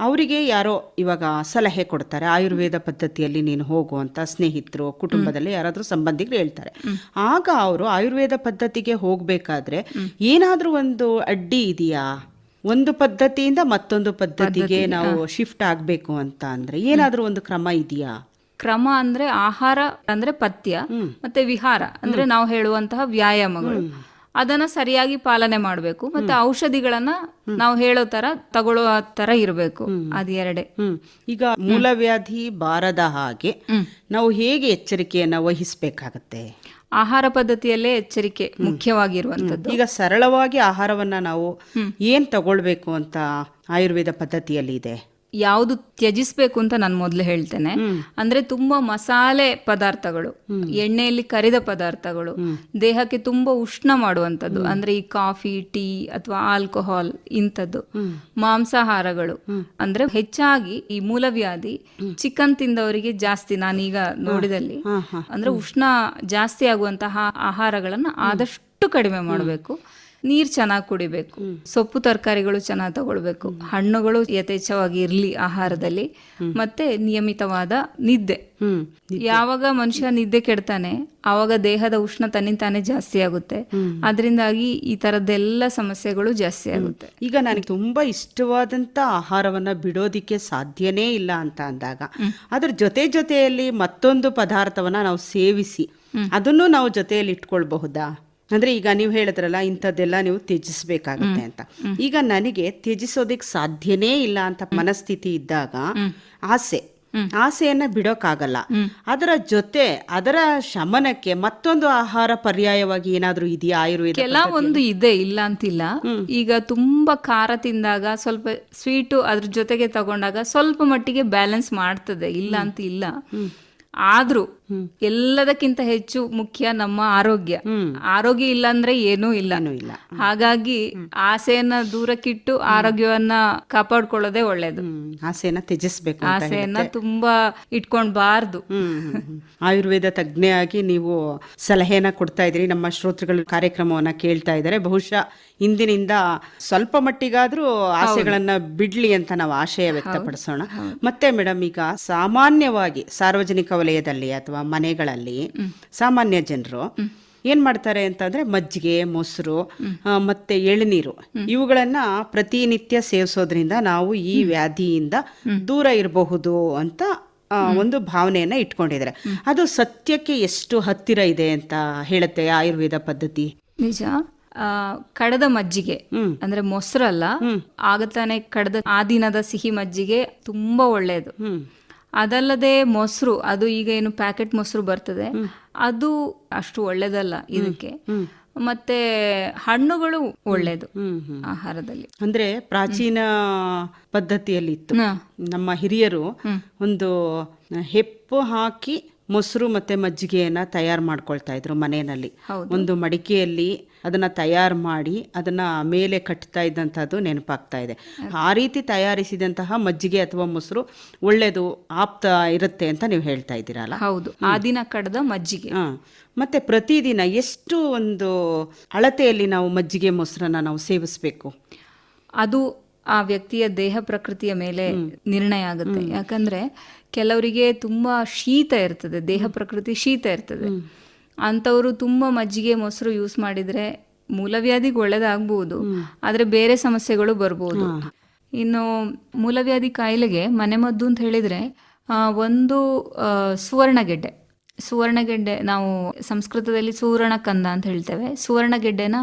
ಅವರಿಗೆ ಯಾರೋ ಇವಾಗ ಸಲಹೆ ಕೊಡ್ತಾರೆ ಆಯುರ್ವೇದ ಪದ್ಧತಿಯಲ್ಲಿ ನೀನು ಹೋಗು ಅಂತ ಸ್ನೇಹಿತರು ಕುಟುಂಬದಲ್ಲಿ ಯಾರಾದರೂ ಸಂಬಂಧಿಕರು ಹೇಳ್ತಾರೆ. ಆಗ ಅವರು ಆಯುರ್ವೇದ ಪದ್ಧತಿಗೆ ಹೋಗಬೇಕಾದ್ರೆ ಏನಾದರೂ ಒಂದು ಅಡ್ಡಿ ಇದೆಯಾ? ಒಂದು ಪದ್ಧತಿಯಿಂದ ಮತ್ತೊಂದು ಪದ್ಧತಿಗೆ ನಾವು ಶಿಫ್ಟ್ ಆಗ್ಬೇಕು ಅಂತ ಅಂದ್ರೆ ಏನಾದ್ರೂ ಒಂದು ಕ್ರಮ ಇದೆಯಾ? ಕ್ರಮ ಅಂದ್ರೆ ಆಹಾರ ಅಂದ್ರೆ ಪಥ್ಯ ಮತ್ತೆ ವಿಹಾರ ಅಂದ್ರೆ ನಾವು ಹೇಳುವಂತಹ ವ್ಯಾಯಾಮಗಳು. ಅದನ್ನ ಸರಿಯಾಗಿ ಪಾಲನೆ ಮಾಡಬೇಕು ಮತ್ತೆ ಔಷಧಿಗಳನ್ನ ನಾವು ಹೇಳೋ ತರ ತಗೊಳ್ಳೋ ತರ ಇರಬೇಕು ಅದ್ ಎರಡೇ. ಈಗ ಮೂಲವ್ಯಾಧಿ ಬಾರದ ಹಾಗೆ ನಾವು ಹೇಗೆ ಎಚ್ಚರಿಕೆಯನ್ನ ವಹಿಸ್ಬೇಕಾಗತ್ತೆ? ಆಹಾರ ಪದ್ಧತಿಯಲ್ಲೇ ಎಚ್ಚರಿಕೆ ಮುಖ್ಯವಾಗಿರುವಂತದ್ದು ಈಗ ಸರಳವಾಗಿ ಆಹಾರವನ್ನ ನಾವು ಏನ್ ತಗೊಳ್ಬೇಕು ಅಂತ ಆಯುರ್ವೇದ ಪದ್ಧತಿಯಲ್ಲಿ ಇದೆ? ಯಾವುದು ತ್ಯಜಿಸ್ಬೇಕು ಅಂತ ನಾನು ಮೊದಲು ಹೇಳ್ತೇನೆ. ಅಂದ್ರೆ ತುಂಬಾ ಮಸಾಲೆ ಪದಾರ್ಥಗಳು ಎಣ್ಣೆಯಲ್ಲಿ ಕರಿದ ಪದಾರ್ಥಗಳು ದೇಹಕ್ಕೆ ತುಂಬಾ ಉಷ್ಣ ಮಾಡುವಂತದ್ದು ಅಂದ್ರೆ ಈ ಕಾಫಿ ಟೀ ಅಥವಾ ಆಲ್ಕೋಹಾಲ್ ಇಂಥದ್ದು. ಮಾಂಸಾಹಾರಗಳು. ಅಂದ್ರೆ ಹೆಚ್ಚಾಗಿ ಈ ಮೂಲವ್ಯಾಧಿ ಚಿಕನ್ ತಿಂದವರಿಗೆ ಜಾಸ್ತಿ ನಾನೀಗ ನೋಡಿದಲ್ಲಿ. ಅಂದ್ರೆ ಉಷ್ಣ ಜಾಸ್ತಿ ಆಗುವಂತಹ ಆಹಾರಗಳನ್ನ ಆದಷ್ಟು ಕಡಿಮೆ ಮಾಡಬೇಕು. ನೀರ್ ಚೆನ್ನಾಗಿ ಕುಡಿಬೇಕು. ಸೊಪ್ಪು ತರಕಾರಿಗಳು ಚೆನ್ನಾಗಿ ತಗೊಳ್ಬೇಕು. ಹಣ್ಣುಗಳು ಯಥೇಚ್ಛವಾಗಿ ಇರ್ಲಿ ಆಹಾರದಲ್ಲಿ. ಮತ್ತೆ ನಿಯಮಿತವಾದ ನಿದ್ದೆ. ಯಾವಾಗ ಮನುಷ್ಯ ನಿದ್ದೆ ಕೆಡ್ತಾನೆ ಆವಾಗ ದೇಹದ ಉಷ್ಣ ತನ್ನಿಂತಾನೆ ಜಾಸ್ತಿ ಆಗುತ್ತೆ. ಅದರಿಂದಾಗಿ ಈ ತರದ್ದೆಲ್ಲ ಸಮಸ್ಯೆಗಳು ಜಾಸ್ತಿ ಆಗುತ್ತೆ. ಈಗ ನನಗೆ ತುಂಬಾ ಇಷ್ಟವಾದಂತ ಆಹಾರವನ್ನ ಬಿಡೋದಿಕ್ಕೆ ಸಾಧ್ಯನೇ ಇಲ್ಲ ಅಂತ ಅಂದಾಗ ಅದ್ರ ಜೊತೆ ಜೊತೆಯಲ್ಲಿ ಮತ್ತೊಂದು ಪದಾರ್ಥವನ್ನ ನಾವು ಸೇವಿಸಿ ಅದನ್ನು ನಾವು ಜೊತೆಯಲ್ಲಿ ಇಟ್ಕೊಳ್ಬಹುದಾ? ಅಂದ್ರೆ ಈಗ ನೀವು ಹೇಳಿದ್ರಲ್ಲ ಇಂಥದ್ದೆಲ್ಲ ನೀವು ತ್ಯಜಿಸಬೇಕಾಗುತ್ತೆ ಅಂತ. ಈಗ ನನಗೆ ತ್ಯಜಿಸೋದಿಕ್ ಸಾಧ್ಯನೇ ಇಲ್ಲ ಅಂತ ಮನಸ್ಥಿತಿ ಇದ್ದಾಗ ಆಸೆ. ಆಸೆಯನ್ನ ಬಿಡೋಕ್ಕಾಗಲ್ಲ ಅದರ ಜೊತೆ ಅದರ ಶಮನಕ್ಕೆ ಮತ್ತೊಂದು ಆಹಾರ ಪರ್ಯಾಯವಾಗಿ ಏನಾದ್ರೂ ಇದೆಯಾ ಆಯುರ್ವೇದ ಒಂದು ಇದೆ ಇಲ್ಲ ಅಂತಿಲ್ಲ. ಈಗ ತುಂಬಾ ಖಾರ ತಿಂದಾಗ ಸ್ವಲ್ಪ ಸ್ವೀಟು ಅದ್ರ ಜೊತೆಗೆ ತಗೊಂಡಾಗ ಸ್ವಲ್ಪ ಮಟ್ಟಿಗೆ ಬ್ಯಾಲೆನ್ಸ್ ಮಾಡ್ತದೆ ಇಲ್ಲ ಅಂತ ಇಲ್ಲ ಆದ್ರೂ ಎಲ್ಲದಕ್ಕಿಂತ ಹೆಚ್ಚು ಮುಖ್ಯ ನಮ್ಮ ಆರೋಗ್ಯ. ಆರೋಗ್ಯ ಇಲ್ಲ. ಅಂದ್ರೆ ಏನೂ ಇಲ್ಲ. ಇಲ್ಲ. ಹಾಗಾಗಿ ಆಸೆಯನ್ನ ದೂರಕ್ಕಿಟ್ಟು ಆರೋಗ್ಯವನ್ನ ಕಾಪಾಡ್ಕೊಳ್ಳೋದೇ ಒಳ್ಳೇದು. ಆಸೆಯನ್ನ ತ್ಯಜಿಸ್ಬೇಕು ಆಸೆಯನ್ನ ತುಂಬಾ ಇಟ್ಕೊಂಡ್ಬಾರ್ದು. ಆಯುರ್ವೇದ ತಜ್ಞೆಯಾಗಿ ನೀವು ಸಲಹೆಯನ್ನ ಕೊಡ್ತಾ ಇದ್ರಿ ನಮ್ಮ ಶ್ರೋತೃಗಳು ಕಾರ್ಯಕ್ರಮವನ್ನ ಕೇಳ್ತಾ ಇದ್ದಾರೆ. ಬಹುಶಃ ಇಂದಿನಿಂದ ಸ್ವಲ್ಪ ಮಟ್ಟಿಗಾದ್ರೂ ಆಸೆಗಳನ್ನ ಬಿಡ್ಲಿ ಅಂತ ನಾವು ಆಶಯ ವ್ಯಕ್ತಪಡಿಸೋಣ. ಮತ್ತೆ ಮೇಡಮ್ ಈಗ ಸಾಮಾನ್ಯವಾಗಿ ಸಾರ್ವಜನಿಕ ವಲಯದಲ್ಲಿ ಅಥವಾ ಮನೆಗಳಲ್ಲಿ ಸಾಮಾನ್ಯ ಜನರು ಏನ್ ಮಾಡ್ತಾರೆ ಅಂತಂದ್ರೆ ಮಜ್ಜಿಗೆ ಮೊಸರು ಮತ್ತೆ ಎಳನೀರು ಇವುಗಳನ್ನ ಪ್ರತಿನಿತ್ಯ ಸೇವಿಸೋದ್ರಿಂದ ನಾವು ಈ ವ್ಯಾಧಿಯಿಂದ ದೂರ ಇರಬಹುದು ಅಂತ ಒಂದು ಭಾವನೆಯನ್ನ ಇಟ್ಕೊಂಡಿದ್ದಾರೆ. ಅದು ಸತ್ಯಕ್ಕೆ ಎಷ್ಟು ಹತ್ತಿರ ಇದೆ ಅಂತ ಹೇಳುತ್ತೆ ಆಯುರ್ವೇದ ಪದ್ಧತಿ? ನಿಜ. ಕಡದ ಮಜ್ಜಿಗೆ ಅಂದ್ರೆ ಮೊಸರಲ್ಲ ಆಗತಾನೆ ಕಡದ ಆ ದಿನದ ಸಿಹಿ ಮಜ್ಜಿಗೆ ತುಂಬಾ ಒಳ್ಳೆಯದು. ಅದಲ್ಲದೆ ಮೊಸರು ಅದು ಈಗ ಏನು ಪ್ಯಾಕೆಟ್ ಮೊಸರು ಬರ್ತದೆ ಅದು ಅಷ್ಟು ಒಳ್ಳೇದಲ್ಲ ಇದಕ್ಕೆ. ಮತ್ತೆ ಹಣ್ಣುಗಳು ಒಳ್ಳೇದು ಆಹಾರದಲ್ಲಿ. ಅಂದ್ರೆ ಪ್ರಾಚೀನ ಪದ್ಧತಿಯಲ್ಲಿ ಇತ್ತು ನಮ್ಮ ಹಿರಿಯರು ಒಂದು ಹೆಪ್ಪು ಹಾಕಿ ಮೊಸರು ಮತ್ತೆ ಮಜ್ಜಿಗೆಯನ್ನ ತಯಾರು ಮಾಡ್ಕೊಳ್ತಾ ಇದ್ರು ಮನೆಯಲ್ಲಿ. ಒಂದು ಮಡಿಕೆಯಲ್ಲಿ ಅದನ್ನ ತಯಾರು ಮಾಡಿ ಅದನ್ನ ಮೇಲೆ ಕಟ್ತಾ ಇದ್ದಂಥದ್ದು ನೆನಪಾಗ್ತಾ ಇದೆ. ಆ ರೀತಿ ತಯಾರಿಸಿದಂತಹ ಮಜ್ಜಿಗೆ ಅಥವಾ ಮೊಸರು ಒಳ್ಳೇದು ಆಪ್ತ ಇರುತ್ತೆ ಅಂತ ನೀವು ಹೇಳ್ತಾ ಇದ್ದೀರಲ್ಲ? ಹೌದು. ಆ ದಿನ ಕಡದ ಮಜ್ಜಿಗೆ. ಹಾ. ಮತ್ತೆ ಪ್ರತಿದಿನ ಎಷ್ಟು ಒಂದು ಅಳತೆಯಲ್ಲಿ ನಾವು ಮಜ್ಜಿಗೆ ಮೊಸರನ್ನ ನಾವು ಸೇವಿಸಬೇಕು? ಅದು ಆ ವ್ಯಕ್ತಿಯ ದೇಹ ಪ್ರಕೃತಿಯ ಮೇಲೆ ನಿರ್ಣಯ ಆಗುತ್ತೆ. ಯಾಕಂದ್ರೆ ಕೆಲವರಿಗೆ ತುಂಬ ಶೀತ ಇರ್ತದೆ ದೇಹ ಪ್ರಕೃತಿ ಶೀತ ಇರ್ತದೆ. ಅಂಥವರು ತುಂಬ ಮಜ್ಜಿಗೆ ಮೊಸರು ಯೂಸ್ ಮಾಡಿದರೆ ಮೂಲವ್ಯಾಧಿಗೆ ಒಳ್ಳೇದಾಗ್ಬೋದು ಆದರೆ ಬೇರೆ ಸಮಸ್ಯೆಗಳು ಬರ್ಬೋದು. ಇನ್ನು ಮೂಲವ್ಯಾಧಿ ಕಾಯಿಲೆಗೆ ಮನೆಮದ್ದು ಅಂತ ಹೇಳಿದರೆ ಒಂದು ಸುವರ್ಣಗೆಡ್ಡೆ. ಸುವರ್ಣಗೆಡ್ಡೆ ನಾವು ಸಂಸ್ಕೃತದಲ್ಲಿ ಸುವರ್ಣ ಕಂದ ಅಂತ ಹೇಳ್ತೇವೆ. ಸುವರ್ಣಗೆಡ್ಡೆನ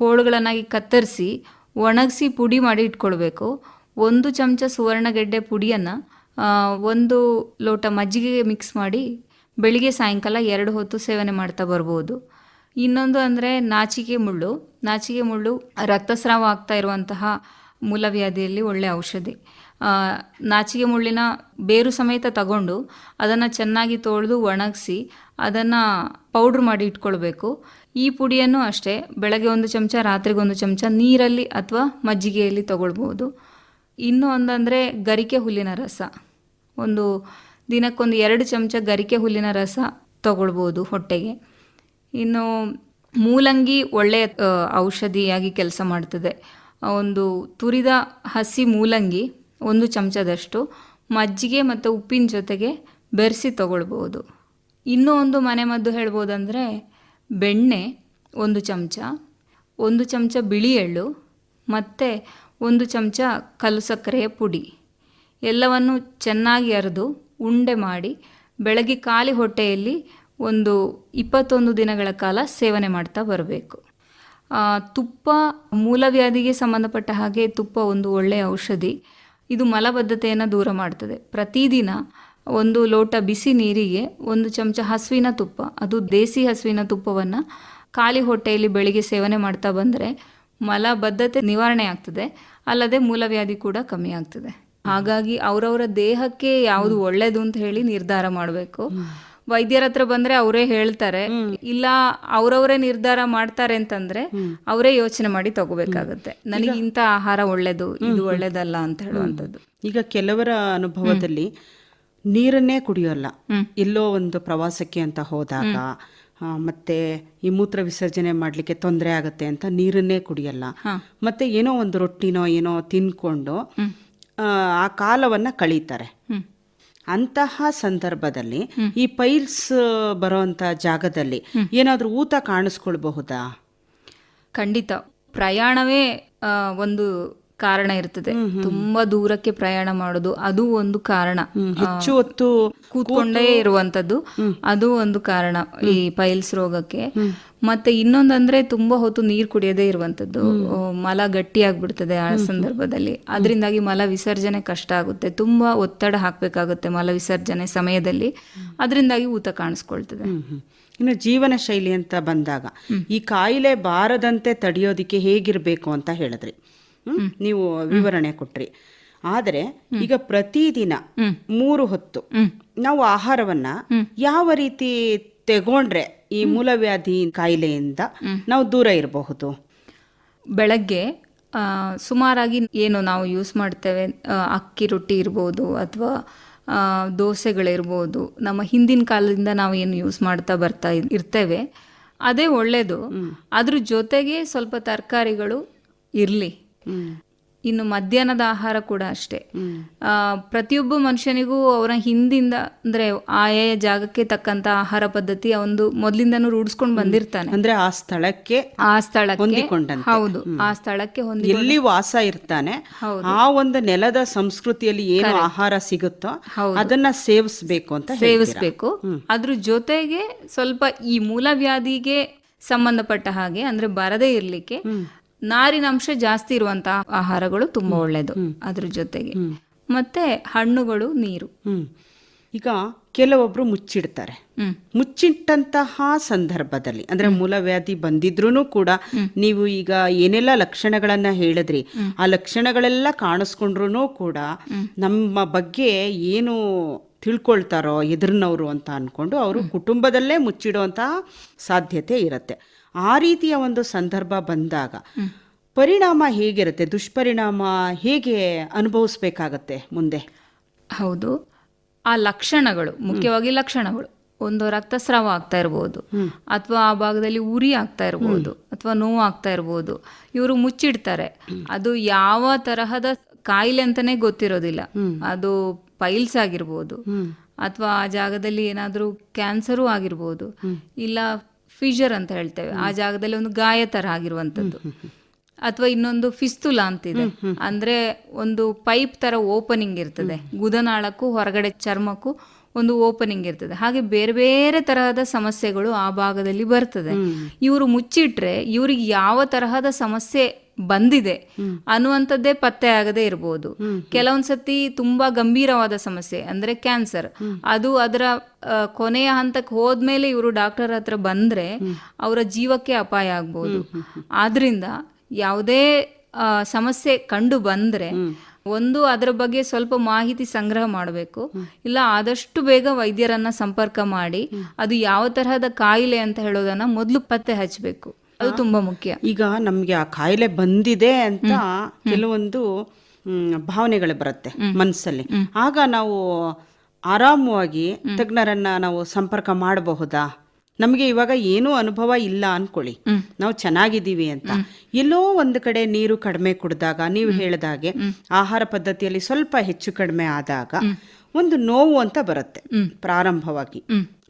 ಹೋಳುಗಳನ್ನಾಗಿ ಕತ್ತರಿಸಿ ಒಣಗಿಸಿ ಪುಡಿ ಮಾಡಿ ಇಟ್ಕೊಳ್ಬೇಕು. ಒಂದು ಚಮಚ ಸುವರ್ಣಗೆಡ್ಡೆ ಪುಡಿಯನ್ನು ಒಂದು ಲೋಟ ಮಜ್ಜಿಗೆಗೆ ಮಿಕ್ಸ್ ಮಾಡಿ ಬೆಳಿಗ್ಗೆ ಸಾಯಂಕಾಲ ಎರಡು ಹೊತ್ತು ಸೇವನೆ ಮಾಡ್ತಾ ಬರ್ಬೋದು. ಇನ್ನೊಂದು ಅಂದರೆ ನಾಚಿಕೆ ಮುಳ್ಳು. ನಾಚಿಕೆ ಮುಳ್ಳು ರಕ್ತಸ್ರಾವ ಆಗ್ತಾ ಇರುವಂತಹ ಮೂಲವ್ಯಾಧಿಯಲ್ಲಿ ಒಳ್ಳೆ ಔಷಧಿ. ನಾಚಿಗೆ ಮುಳ್ಳಿನ ಬೇರು ಸಮೇತ ತಗೊಂಡು ಅದನ್ನು ಚೆನ್ನಾಗಿ ತೊಳೆದು ಒಣಗಿಸಿ ಅದನ್ನು ಪೌಡ್ರ್ ಮಾಡಿ ಇಟ್ಕೊಳ್ಬೇಕು. ಈ ಪುಡಿಯನ್ನು ಅಷ್ಟೇ ಬೆಳಗ್ಗೆ ಒಂದು ಚಮಚ, ರಾತ್ರಿಗೆ ಒಂದು ಚಮಚ ನೀರಲ್ಲಿ ಅಥವಾ ಮಜ್ಜಿಗೆಯಲ್ಲಿ ತಗೊಳ್ಬೋದು. ಇನ್ನೂ ಒಂದಂದರೆ ಗರಿಕೆ ಹುಲ್ಲಿನ ರಸ. ಒಂದು ದಿನಕ್ಕೊಂದು ಎರಡು ಚಮಚ ಗರಿಕೆ ಹುಲ್ಲಿನ ರಸ ತಗೊಳ್ಬೋದು ಹೊಟ್ಟೆಗೆ. ಇನ್ನು ಮೂಲಂಗಿ ಒಳ್ಳೆಯ ಔಷಧಿಯಾಗಿ ಕೆಲಸ ಮಾಡ್ತದೆ. ಒಂದು ತುರಿದ ಹಸಿ ಮೂಲಂಗಿ ಒಂದು ಚಮಚದಷ್ಟು, ಮಜ್ಜಿಗೆ ಮತ್ತು ಉಪ್ಪಿನ ಜೊತೆಗೆ ಬೆರೆಸಿ ತಗೊಳ್ಬೋದು. ಇನ್ನೂ ಒಂದು ಮನೆಮದ್ದು ಹೇಳ್ಬೋದಂದರೆ ಬೆಣ್ಣೆ ಒಂದು ಚಮಚ ಒಂದು ಚಮಚ ಬಿಳಿ ಎಳ್ಳು, ಮತ್ತು ಒಂದು ಚಮಚ ಕಲ್ಲು ಸಕ್ಕರೆಯ ಪುಡಿ. ಎಲ್ಲವನ್ನು ಚೆನ್ನಾಗಿ ಅರೆದು ಉಂಡೆ ಮಾಡಿ ಬೆಳಗ್ಗೆ ಖಾಲಿ ಹೊಟ್ಟೆಯಲ್ಲಿ ಒಂದು ಇಪ್ಪತ್ತೊಂದು ದಿನಗಳ ಕಾಲ ಸೇವನೆ ಮಾಡ್ತಾ ಬರಬೇಕು. ತುಪ್ಪ ಮೂಲವ್ಯಾಧಿಗೆ ಸಂಬಂಧಪಟ್ಟ ಹಾಗೆ ತುಪ್ಪ ಒಂದು ಒಳ್ಳೆಯ ಔಷಧಿ. ಇದು ಮಲಬದ್ಧತೆಯನ್ನು ದೂರ ಮಾಡ್ತದೆ. ಪ್ರತಿದಿನ ಒಂದು ಲೋಟ ಬಿಸಿ ನೀರಿಗೆ ಒಂದು ಚಮಚ ಹಸುವಿನ ತುಪ್ಪ, ಅದು ದೇಸಿ ಹಸುವಿನ ತುಪ್ಪವನ್ನು ಖಾಲಿ ಹೊಟ್ಟೆಯಲ್ಲಿ ಬೆಳಿಗ್ಗೆ ಸೇವನೆ ಮಾಡ್ತಾ ಬಂದರೆ ಮಲಬದ್ಧತೆ ನಿವಾರಣೆ ಆಗ್ತದೆ. ಅಲ್ಲದೆ ಮೂಲವ್ಯಾಧಿ ಕೂಡ ಕಮ್ಮಿ ಆಗ್ತದೆ. ಹಾಗಾಗಿ ಅವರವರ ದೇಹಕ್ಕೆ ಯಾವುದು ಒಳ್ಳೇದು ಅಂತ ಹೇಳಿ ನಿರ್ಧಾರ ಮಾಡಬೇಕು. ವೈದ್ಯರ ಹತ್ರ ಬಂದ್ರೆ ಅವರೇ ಹೇಳ್ತಾರೆ ಇಲ್ಲ ಅವರವರೇ ನಿರ್ಧಾರ ಮಾಡ್ತಾರೆ ಅಂತಂದ್ರೆ ಅವರೇ ಯೋಚನೆ ಮಾಡಿ ತಗೋಬೇಕಾಗತ್ತೆ. ನನಗೆ ಇಂಥ ಆಹಾರ ಒಳ್ಳೇದು ಇದು ಒಳ್ಳೇದಲ್ಲ ಅಂತ ಹೇಳುವಂಥದ್ದು. ಈಗ ಕೆಲವರ ಅನುಭವದಲ್ಲಿ ನೀರನ್ನೇ ಕುಡಿಯೋಲ್ಲ. ಎಲ್ಲೋ ಒಂದು ಪ್ರವಾಸಕ್ಕೆ ಅಂತ ಹೋದಾಗ ಮತ್ತೆ ಈ ಮೂತ್ರ ವಿಸರ್ಜನೆ ಮಾಡ್ಲಿಕ್ಕೆ ತೊಂದರೆ ಆಗುತ್ತೆ ಅಂತ ನೀರನ್ನೇ ಕುಡಿಯಲ್ಲ. ಮತ್ತೆ ಏನೋ ಒಂದು ರೊಟ್ಟಿನೋ ಏನೋ ತಿನ್ಕೊಂಡು ಆ, ಕಾಲವನ್ನ ಕಳೀತಾರೆ. ಅಂತಹ ಸಂದರ್ಭದಲ್ಲಿ ಈ ಪೈಲ್ಸ್ ಬರೋಂತ ಜಾಗದಲ್ಲಿ ಏನಾದ್ರೂ ಊತ ಕಾಣಿಸ್ಕೊಳ್ಬಹುದಾ? ಖಂಡಿತ. ಪ್ರಯಾಣವೇ ಒಂದು ಕಾರಣ ಇರ್ತದೆ. ತುಂಬಾ ದೂರಕ್ಕೆ ಪ್ರಯಾಣ ಮಾಡೋದು ಅದು ಒಂದು ಕಾರಣ. ಹೆಚ್ಚು ಹೊತ್ತು ಕೂತ್ಕೊಂಡೇ ಇರುವಂತದ್ದು ಅದು ಒಂದು ಕಾರಣ ಈ ಪೈಲ್ಸ್ ರೋಗಕ್ಕೆ. ಮತ್ತೆ ಇನ್ನೊಂದಂದ್ರೆ ತುಂಬಾ ಹೊತ್ತು ನೀರು ಕುಡಿಯದೇ ಇರುವಂತದ್ದು. ಮಲ ಮಲ ಗಟ್ಟಿಯಾಗ್ಬಿಡ್ತದೆ ಆ ಸಂದರ್ಭದಲ್ಲಿ. ಅದರಿಂದಾಗಿ ಮಲ ವಿಸರ್ಜನೆ ಕಷ್ಟ ಆಗುತ್ತೆ. ತುಂಬಾ ಒತ್ತಡ ಹಾಕ್ಬೇಕಾಗುತ್ತೆ ಮಲ ವಿಸರ್ಜನೆ ಸಮಯದಲ್ಲಿ. ಅದರಿಂದಾಗಿ ಊತ ಕಾಣಿಸ್ಕೊಳ್ತದೆ. ಇನ್ನು ಜೀವನ ಶೈಲಿ ಅಂತ ಬಂದಾಗ ಈ ಕಾಯಿಲೆ ಬಾರದಂತೆ ತಡೆಯೋದಿಕ್ಕೆ ಹೇಗಿರ್ಬೇಕು ಅಂತ ಹೇಳಿದ್ರಿ? ನೀವು ವಿವರಣೆ ಕೊಟ್ರಿ. ಆದರೆ ಈಗ ಪ್ರತಿದಿನ ಮೂರು ಹೊತ್ತು ನಾವು ಆಹಾರವನ್ನ ಯಾವ ರೀತಿ ತಗೊಂಡ್ರೆ ಈ ಮೂಲವ್ಯಾಧಿ ಕಾಯಿಲೆಯಿಂದ ನಾವು ದೂರ ಇರಬಹುದು? ಬೆಳಗ್ಗೆ ಸುಮಾರಾಗಿ ಏನು ನಾವು ಯೂಸ್ ಮಾಡ್ತೇವೆ ಅಕ್ಕಿ ರೊಟ್ಟಿ ಇರ್ಬೋದು ಅಥವಾ ದೋಸೆಗಳಿರ್ಬೋದು. ನಮ್ಮ ಹಿಂದಿನ ಕಾಲದಿಂದ ನಾವು ಏನು ಯೂಸ್ ಮಾಡ್ತಾ ಬರ್ತಾ ಇರ್ತೇವೆ. ಅದೇ ಒಳ್ಳೆಯದು ಅದ್ರ ಜೊತೆಗೆ ಸ್ವಲ್ಪ ತರಕಾರಿಗಳು ಇರಲಿ. ಇನ್ನು ಮಧ್ಯಾಹ್ನದ ಆಹಾರ ಕೂಡ ಅಷ್ಟೇ. ಆ, ಪ್ರತಿಯೊಬ್ಬ ಮನುಷ್ಯನಿಗೂ ಅವರ ಹಿಂದಿಂದ ಅಂದ್ರೆ ಆಯಾಯ ಜಾಗಕ್ಕೆ ತಕ್ಕಂತ ಆಹಾರ ಪದ್ಧತಿ ಒಂದು ಮೊದ್ಲಿಂದನೂ ರೂಢಿಸ್ಕೊಂಡು ಬಂದಿರ್ತಾನೆ. ಅಂದ್ರೆ ಆ ಸ್ಥಳಕ್ಕೆ ಆ ಸ್ಥಳಕ್ಕೆ ಹೊಂದಿಕೊಂಡಂತೆ. ಹೌದು ಆ ಸ್ಥಳಕ್ಕೆ ಹೊಂದಿ ಎಲ್ಲಿ ವಾಸ ಇರ್ತಾನೆ ಆ ಒಂದು ನೆಲದ ಸಂಸ್ಕೃತಿಯಲ್ಲಿ ಏನು ಆಹಾರ ಸಿಗುತ್ತೋ ಅದನ್ನ ಸೇವಿಸ್ಬೇಕು ಅಂತ ಸೇವಿಸಬೇಕು. ಅದ್ರ ಜೊತೆಗೆ ಸ್ವಲ್ಪ ಈ ಮೂಲವ್ಯಾಧಿಗೆ ಸಂಬಂಧಪಟ್ಟ ಹಾಗೆ ಅಂದ್ರೆ ಬರದೇ ಇರ್ಲಿಕ್ಕೆ ನಾರಿನಾಂಶ ಜಾಸ್ತಿ ಇರುವಂತಹ ಆಹಾರಗಳು ತುಂಬಾ ಒಳ್ಳೇದು ಅದ್ರ ಜೊತೆಗೆ. ಮತ್ತೆ ಹಣ್ಣುಗಳು ನೀರು. ಹ್ಮ್. ಈಗ ಕೆಲವೊಬ್ರು ಮುಚ್ಚಿಡ್ತಾರೆ. ಮುಚ್ಚಿಟ್ಟಂತಹ ಸಂದರ್ಭದಲ್ಲಿ ಅಂದ್ರೆ ಮೂಲವ್ಯಾಧಿ ಬಂದಿದ್ರೂ ಕೂಡ ನೀವು ಈಗ ಏನೆಲ್ಲ ಲಕ್ಷಣಗಳನ್ನ ಹೇಳಿದ್ರಿ ಆ ಲಕ್ಷಣಗಳೆಲ್ಲ ಕಾಣಿಸ್ಕೊಂಡ್ರು ಕೂಡ ನಮ್ಮ ಬಗ್ಗೆ ಏನು ತಿಳ್ಕೊಳ್ತಾರೋ ಎದುರಿನವರು ಅಂತ ಅನ್ಕೊಂಡು ಅವರು ಕುಟುಂಬದಲ್ಲೇ ಮುಚ್ಚಿಡುವಂತಹ ಸಾಧ್ಯತೆ ಇರುತ್ತೆ. ಆ ರೀತಿಯ ಒಂದು ಸಂದರ್ಭ ಬಂದಾಗ ಪರಿಣಾಮ ಹೇಗಿರುತ್ತೆ? ದುಷ್ಪರಿಣಾಮ ಹೇಗೆ ಅನುಭವಿಸ್ಬೇಕಾಗತ್ತೆ ಮುಂದೆ? ಹೌದು. ಆ ಲಕ್ಷಣಗಳು ಮುಖ್ಯವಾಗಿ ಲಕ್ಷಣಗಳು. ಒಂದು ರಕ್ತಸ್ರಾವ ಆಗ್ತಾ ಇರ್ಬೋದು ಅಥವಾ ಆ ಭಾಗದಲ್ಲಿ ಉರಿ ಆಗ್ತಾ ಇರ್ಬೋದು ಅಥವಾ ನೋವು ಆಗ್ತಾ ಇರ್ಬೋದು ಇವರು ಮುಚ್ಚಿಡ್ತಾರೆ. ಅದು ಯಾವ ತರಹದ ಕಾಯಿಲೆ ಅಂತಾನೆ ಗೊತ್ತಿರೋದಿಲ್ಲ. ಅದು ಪೈಲ್ಸ್ ಆಗಿರ್ಬೋದು ಅಥವಾ ಆ ಜಾಗದಲ್ಲಿ ಏನಾದರೂ ಕ್ಯಾನ್ಸರು ಆಗಿರ್ಬೋದು ಇಲ್ಲ ಫಿಜರ್ ಅಂತ ಹೇಳ್ತೇವೆ. ಆ ಜಾಗದಲ್ಲಿ ಒಂದು ಗಾಯ ತರ ಆಗಿರುವಂಥದ್ದು ಅಥವಾ ಇನ್ನೊಂದು ಫಿಸ್ತುಲಾ ಅಂತಿದೆ. ಅಂದ್ರೆ ಒಂದು ಪೈಪ್ ತರ ಓಪನಿಂಗ್ ಇರ್ತದೆ. ಗುದನಾಳಕ್ಕೂ ಹೊರಗಡೆ ಚರ್ಮಕ್ಕೂ ಒಂದು ಓಪನಿಂಗ್ ಇರ್ತದೆ. ಹಾಗೆ ಬೇರೆ ಬೇರೆ ತರಹದ ಸಮಸ್ಯೆಗಳು ಆ ಭಾಗದಲ್ಲಿ ಬರ್ತದೆ. ಇವರು ಮುಚ್ಚಿಟ್ರೆ ಇವ್ರಿಗೆ ಯಾವ ತರಹದ ಸಮಸ್ಯೆ ಬಂದಿದೆ ಅನ್ನುವಂಥದ್ದೇ ಪತ್ತೆ ಆಗದೆ ಇರಬಹುದು ಕೆಲವೊಂದ್ಸತಿ ತುಂಬಾ ಗಂಭೀರವಾದ ಸಮಸ್ಯೆ ಅಂದ್ರೆ ಕ್ಯಾನ್ಸರ್. ಅದು ಅದರ ಕೊನೆಯ ಹಂತಕ್ಕೆ ಹೋದ್ಮೇಲೆ ಇವರು ಡಾಕ್ಟರ್ ಹತ್ರ ಬಂದ್ರೆ ಅವರ ಜೀವಕ್ಕೆ ಅಪಾಯ ಆಗ್ಬೋದು. ಆದ್ರಿಂದ ಯಾವುದೇ ಸಮಸ್ಯೆ ಕಂಡು ಬಂದ್ರೆ ಒಂದು ಅದರ ಬಗ್ಗೆ ಸ್ವಲ್ಪ ಮಾಹಿತಿ ಸಂಗ್ರಹ ಮಾಡಬೇಕು. ಇಲ್ಲ ಆದಷ್ಟು ಬೇಗ ವೈದ್ಯರನ್ನ ಸಂಪರ್ಕ ಮಾಡಿ ಅದು ಯಾವ ತರಹದ ಕಾಯಿಲೆ ಅಂತ ಹೇಳೋದನ್ನ ಮೊದಲು ಪತ್ತೆ ಹಚ್ಚಬೇಕು ಅದು ತುಂಬಾ ಮುಖ್ಯ. ಈಗ ನಮ್ಗೆ ಆ ಕಾಯಿಲೆ ಬಂದಿದೆ ಅಂತ ಕೆಲವೊಂದು ಭಾವನೆಗಳು ಬರುತ್ತೆ ಮನಸ್ಸಲ್ಲಿ ಆಗ ನಾವು ಆರಾಮವಾಗಿ ತಜ್ಞರನ್ನ ನಾವು ಸಂಪರ್ಕ ಮಾಡಬಹುದಾ? ನಮಗೆ ಇವಾಗ ಏನೂ ಅನುಭವ ಇಲ್ಲ ಅನ್ಕೊಳ್ಳಿ. ನಾವು ಚೆನ್ನಾಗಿದ್ದೀವಿ ಅಂತ. ಎಲ್ಲೋ ಒಂದು ಕಡೆ ನೀರು ಕಡಿಮೆ ಕುಡಿದಾಗ ನೀವು ಹೇಳಿದಾಗೆ ಆಹಾರ ಪದ್ಧತಿಯಲ್ಲಿ ಸ್ವಲ್ಪ ಹೆಚ್ಚು ಕಡಿಮೆ ಆದಾಗ ಒಂದು ನೋವು ಅಂತ ಬರುತ್ತೆ ಪ್ರಾರಂಭವಾಗಿ.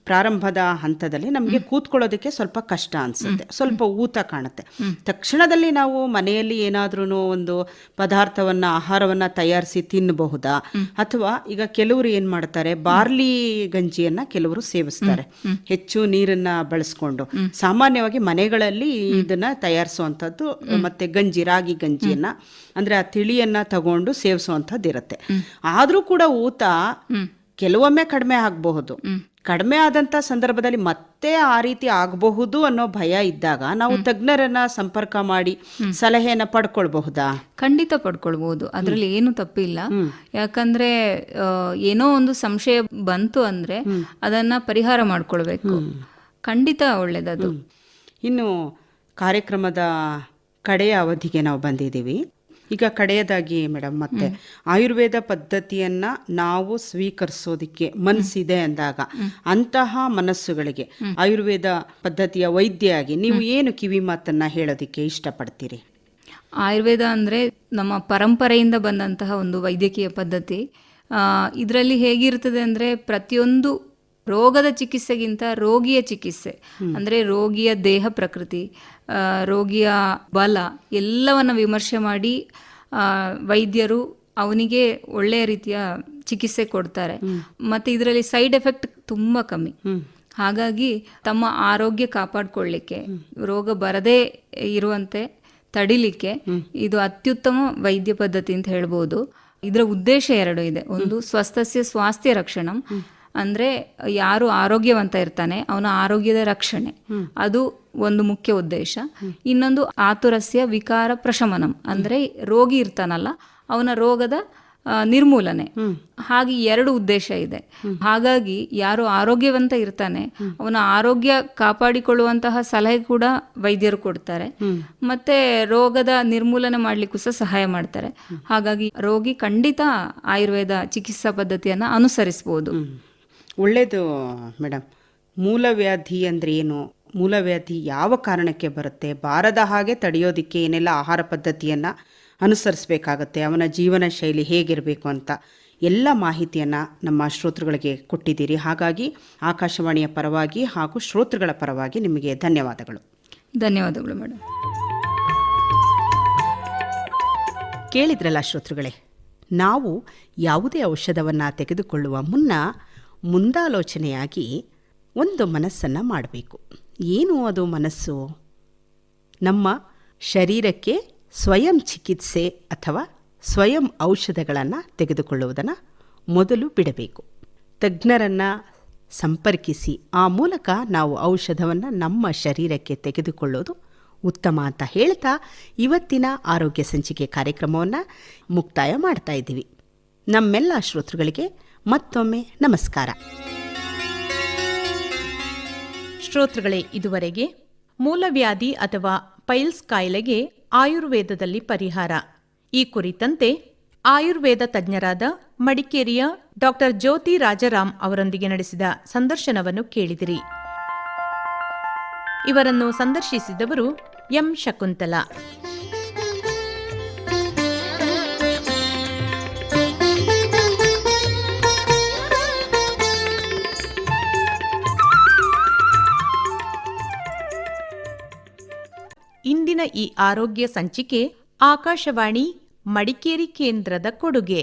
ಪ್ರಾರಂಭದ ಹಂತದಲ್ಲಿ ನಮಗೆ ಕೂತ್ಕೊಳ್ಳೋದಕ್ಕೆ ಸ್ವಲ್ಪ ಕಷ್ಟ ಅನಿಸುತ್ತೆ. ಸ್ವಲ್ಪ ಊತ ಕಾಣುತ್ತೆ. ತಕ್ಷಣದಲ್ಲಿ ನಾವು ಮನೆಯಲ್ಲಿ ಏನಾದ್ರೂ ಒಂದು ಪದಾರ್ಥವನ್ನ ಆಹಾರವನ್ನ ತಯಾರಿಸಿ ತಿನ್ನಬಹುದಾ ಅಥವಾ ಈಗ ಕೆಲವರು ಏನ್ ಮಾಡ್ತಾರೆ? ಬಾರ್ಲಿ ಗಂಜಿಯನ್ನ ಕೆಲವರು ಸೇವಿಸ್ತಾರೆ. ಹೆಚ್ಚು ನೀರನ್ನ ಬಳಸ್ಕೊಂಡು. ಸಾಮಾನ್ಯವಾಗಿ ಮನೆಗಳಲ್ಲಿ ಇದನ್ನ ತಯಾರಿಸುವಂಥದ್ದು ಮತ್ತೆ ಗಂಜಿ ರಾಗಿ ಗಂಜಿಯನ್ನ ಅಂದ್ರೆ ಆ ತಿಳಿಯನ್ನ ತಗೊಂಡು ಸೇವಿಸುವಂಥದ್ದು ಇರುತ್ತೆ ಆದ್ರೂ ಕೂಡ ಊತ ಕೆಲವೊಮ್ಮೆ ಕಡಿಮೆ ಆಗಬಹುದು. ಕಡಿಮೆ ಆದಂತ ಸಂದರ್ಭದಲ್ಲಿ ಮತ್ತೆ ಆ ರೀತಿ ಆಗಬಹುದು ಅನ್ನೋ ಭಯ ಇದ್ದಾಗ ನಾವು ತಜ್ಞರನ್ನ ಸಂಪರ್ಕ ಮಾಡಿ ಸಲಹೆಯನ್ನ ಪಡ್ಕೊಳ್ಬಹುದಾ? ಖಂಡಿತ ಪಡ್ಕೊಳ್ಬಹುದು. ಅದ್ರಲ್ಲಿ ಏನು ತಪ್ಪಿಲ್ಲ. ಯಾಕಂದ್ರೆ ಏನೋ ಒಂದು ಸಂಶಯ ಬಂತು ಅಂದ್ರೆ ಅದನ್ನ ಪರಿಹಾರ ಮಾಡ್ಕೊಳ್ಬೇಕು. ಖಂಡಿತ ಒಳ್ಳೇದದು. ಇನ್ನು ಕಾರ್ಯಕ್ರಮದ ಕಡೆಯ ಅವಧಿಗೆ ನಾವು ಬಂದಿದ್ದೀವಿ. ಈಗ ಕಡೆಯದಾಗಿ ಮೇಡಮ್ ಮತ್ತೆ ಆಯುರ್ವೇದ ಪದ್ಧತಿಯನ್ನ ನಾವು ಸ್ವೀಕರಿಸೋದಿಕ್ಕೆ ಮನಸ್ಸಿದೆ ಅಂದಾಗ ಅಂತಹ ಮನಸ್ಸುಗಳಿಗೆ ಆಯುರ್ವೇದ ಪದ್ಧತಿಯ ವೈದ್ಯಯಾಗಿ ನೀವು ಏನು ಕಿವಿ ಮಾತನ್ನ ಹೇಳೋದಿಕ್ಕೆ ಇಷ್ಟಪಡ್ತೀರಿ? ಆಯುರ್ವೇದ ಅಂದ್ರೆ ನಮ್ಮ ಪರಂಪರೆಯಿಂದ ಬಂದಂತಹ ಒಂದು ವೈದ್ಯಕೀಯ ಪದ್ಧತಿ. ಇದರಲ್ಲಿ ಹೇಗಿರ್ತದೆ ಅಂದರೆ ಪ್ರತಿಯೊಂದು ರೋಗದ ಚಿಕಿತ್ಸೆಗಿಂತ ರೋಗಿಯ ಚಿಕಿತ್ಸೆ ಅಂದರೆ ರೋಗಿಯ ದೇಹ ಪ್ರಕೃತಿ ರೋಗಿಯ ಬಲ ಎಲ್ಲವನ್ನ ವಿಮರ್ಶೆ ಮಾಡಿ ವೈದ್ಯರು ಅವನಿಗೆ ಒಳ್ಳೆಯ ರೀತಿಯ ಚಿಕಿತ್ಸೆ ಕೊಡ್ತಾರೆ. ಮತ್ತೆ ಇದರಲ್ಲಿ ಸೈಡ್ ಎಫೆಕ್ಟ್ ತುಂಬ ಕಮ್ಮಿ. ಹಾಗಾಗಿ ತಮ್ಮ ಆರೋಗ್ಯ ಕಾಪಾಡಿಕೊಳ್ಳಿಕ್ಕೆ ರೋಗ ಬರದೇ ಇರುವಂತೆ ತಡಿಲಿಕ್ಕೆ ಇದು ಅತ್ಯುತ್ತಮ ವೈದ್ಯ ಪದ್ಧತಿ ಅಂತ ಹೇಳ್ಬೋದು. ಇದರ ಉದ್ದೇಶ ಎರಡು ಇದೆ. ಒಂದು ಸ್ವಸ್ಥಸ್ಯ ಸ್ವಾಸ್ಥ್ಯ ರಕ್ಷಣಂ. ಅಂದ್ರೆ ಯಾರು ಆರೋಗ್ಯವಂತ ಇರ್ತಾನೆ ಅವನ ಆರೋಗ್ಯದ ರಕ್ಷಣೆ. ಅದು ಒಂದು ಮುಖ್ಯ ಉದ್ದೇಶ. ಇನ್ನೊಂದು ಆತುರಸ್ಯ ವಿಕಾರ ಪ್ರಶಮನಂ. ಅಂದ್ರೆ ರೋಗಿ ಇರ್ತಾನಲ್ಲ ಅವನ ರೋಗದ ನಿರ್ಮೂಲನೆ. ಹಾಗೆ ಎರಡು ಉದ್ದೇಶ ಇದೆ. ಹಾಗಾಗಿ ಯಾರು ಆರೋಗ್ಯವಂತ ಇರ್ತಾನೆ ಅವನ ಆರೋಗ್ಯ ಕಾಪಾಡಿಕೊಳ್ಳುವಂತಹ ಸಲಹೆ ಕೂಡ ವೈದ್ಯರು ಕೊಡ್ತಾರೆ. ಮತ್ತೆ ರೋಗದ ನಿರ್ಮೂಲನೆ ಮಾಡ್ಲಿಕ್ಕೂ ಸಹ ಸಹಾಯ ಮಾಡ್ತಾರೆ. ಹಾಗಾಗಿ ರೋಗಿ ಖಂಡಿತ ಆಯುರ್ವೇದ ಚಿಕಿತ್ಸಾ ಪದ್ಧತಿಯನ್ನ ಅನುಸರಿಸಬಹುದು ಒಳ್ಳೇದು ಮೇಡಮ್ ಮೂಲವ್ಯಾಧಿ ಅಂದರೆ ಏನು? ಮೂಲವ್ಯಾಧಿ ಯಾವ ಕಾರಣಕ್ಕೆ ಬರುತ್ತೆ? ಬಾರದ ಹಾಗೆ ತಡೆಯೋದಿಕ್ಕೆ ಏನೆಲ್ಲ ಆಹಾರ ಪದ್ಧತಿಯನ್ನು ಅನುಸರಿಸಬೇಕಾಗತ್ತೆ? ಅವನ ಜೀವನ ಶೈಲಿ ಹೇಗಿರಬೇಕು ಅಂತ ಎಲ್ಲ ಮಾಹಿತಿಯನ್ನು ನಮ್ಮ ಶ್ರೋತೃಗಳಿಗೆ ಕೊಟ್ಟಿದ್ದೀರಿ. ಹಾಗಾಗಿ ಆಕಾಶವಾಣಿಯ ಪರವಾಗಿ ಹಾಗೂ ಶ್ರೋತೃಗಳ ಪರವಾಗಿ ನಿಮಗೆ ಧನ್ಯವಾದಗಳು. ಧನ್ಯವಾದಗಳು ಮೇಡಮ್ ಕೇಳಿದ್ರಲ್ಲ ಶ್ರೋತೃಗಳೇ ನಾವು ಯಾವುದೇ ಔಷಧವನ್ನು ತೆಗೆದುಕೊಳ್ಳುವ ಮುನ್ನ ಮುಂದಾಲೋಚನೆಯಾಗಿ ಒಂದು ಮನಸ್ಸನ್ನು ಮಾಡಬೇಕು. ಏನು ಅದು ಮನಸ್ಸು? ನಮ್ಮ ಶರೀರಕ್ಕೆ ಸ್ವಯಂ ಚಿಕಿತ್ಸೆ ಅಥವಾ ಸ್ವಯಂ ಔಷಧಗಳನ್ನು ತೆಗೆದುಕೊಳ್ಳುವುದನ್ನು ಮೊದಲು ಬಿಡಬೇಕು. ತಜ್ಞರನ್ನು ಸಂಪರ್ಕಿಸಿ, ಆ ಮೂಲಕ ನಾವು ಔಷಧವನ್ನು ನಮ್ಮ ಶರೀರಕ್ಕೆ ತೆಗೆದುಕೊಳ್ಳೋದು ಉತ್ತಮ ಅಂತ ಹೇಳ್ತಾ ಇವತ್ತಿನ ಆರೋಗ್ಯ ಸಂಚಿಕೆ ಕಾರ್ಯಕ್ರಮವನ್ನು ಮುಕ್ತಾಯ ಮಾಡ್ತಾ ಇದ್ದೀವಿ. ನಮ್ಮೆಲ್ಲ ಶ್ರೋತೃಗಳಿಗೆ ಮತ್ತೊಮ್ಮೆ ನಮಸ್ಕಾರ. ಶ್ರೋತೃಗಳೇ, ಇದುವರೆಗೆ ಮೂಲವ್ಯಾಧಿ ಅಥವಾ ಪೈಲ್ಸ್ ಕಾಯಿಲೆಗೆ ಆಯುರ್ವೇದದಲ್ಲಿ ಪರಿಹಾರ. ಈ ಕುರಿತಂತೆ ಆಯುರ್ವೇದ ತಜ್ಞರಾದ ಮಡಿಕೇರಿಯ ಡಾಕ್ಟರ್ ಜ್ಯೋತಿ ರಾಜಾರಾಮ್ ಅವರೊಂದಿಗೆ ನಡೆಸಿದ ಸಂದರ್ಶನವನ್ನು ಕೇಳಿದಿರಿ. ಇವರನ್ನು ಸಂದರ್ಶಿಸಿದವರು ಎಂ ಶಕುಂತಲಾ. ಇಂದಿನ ಈ ಆರೋಗ್ಯ ಸಂಚಿಕೆ ಆಕಾಶವಾಣಿ ಮಡಿಕೇರಿ ಕೇಂದ್ರದ ಕೊಡುಗೆ.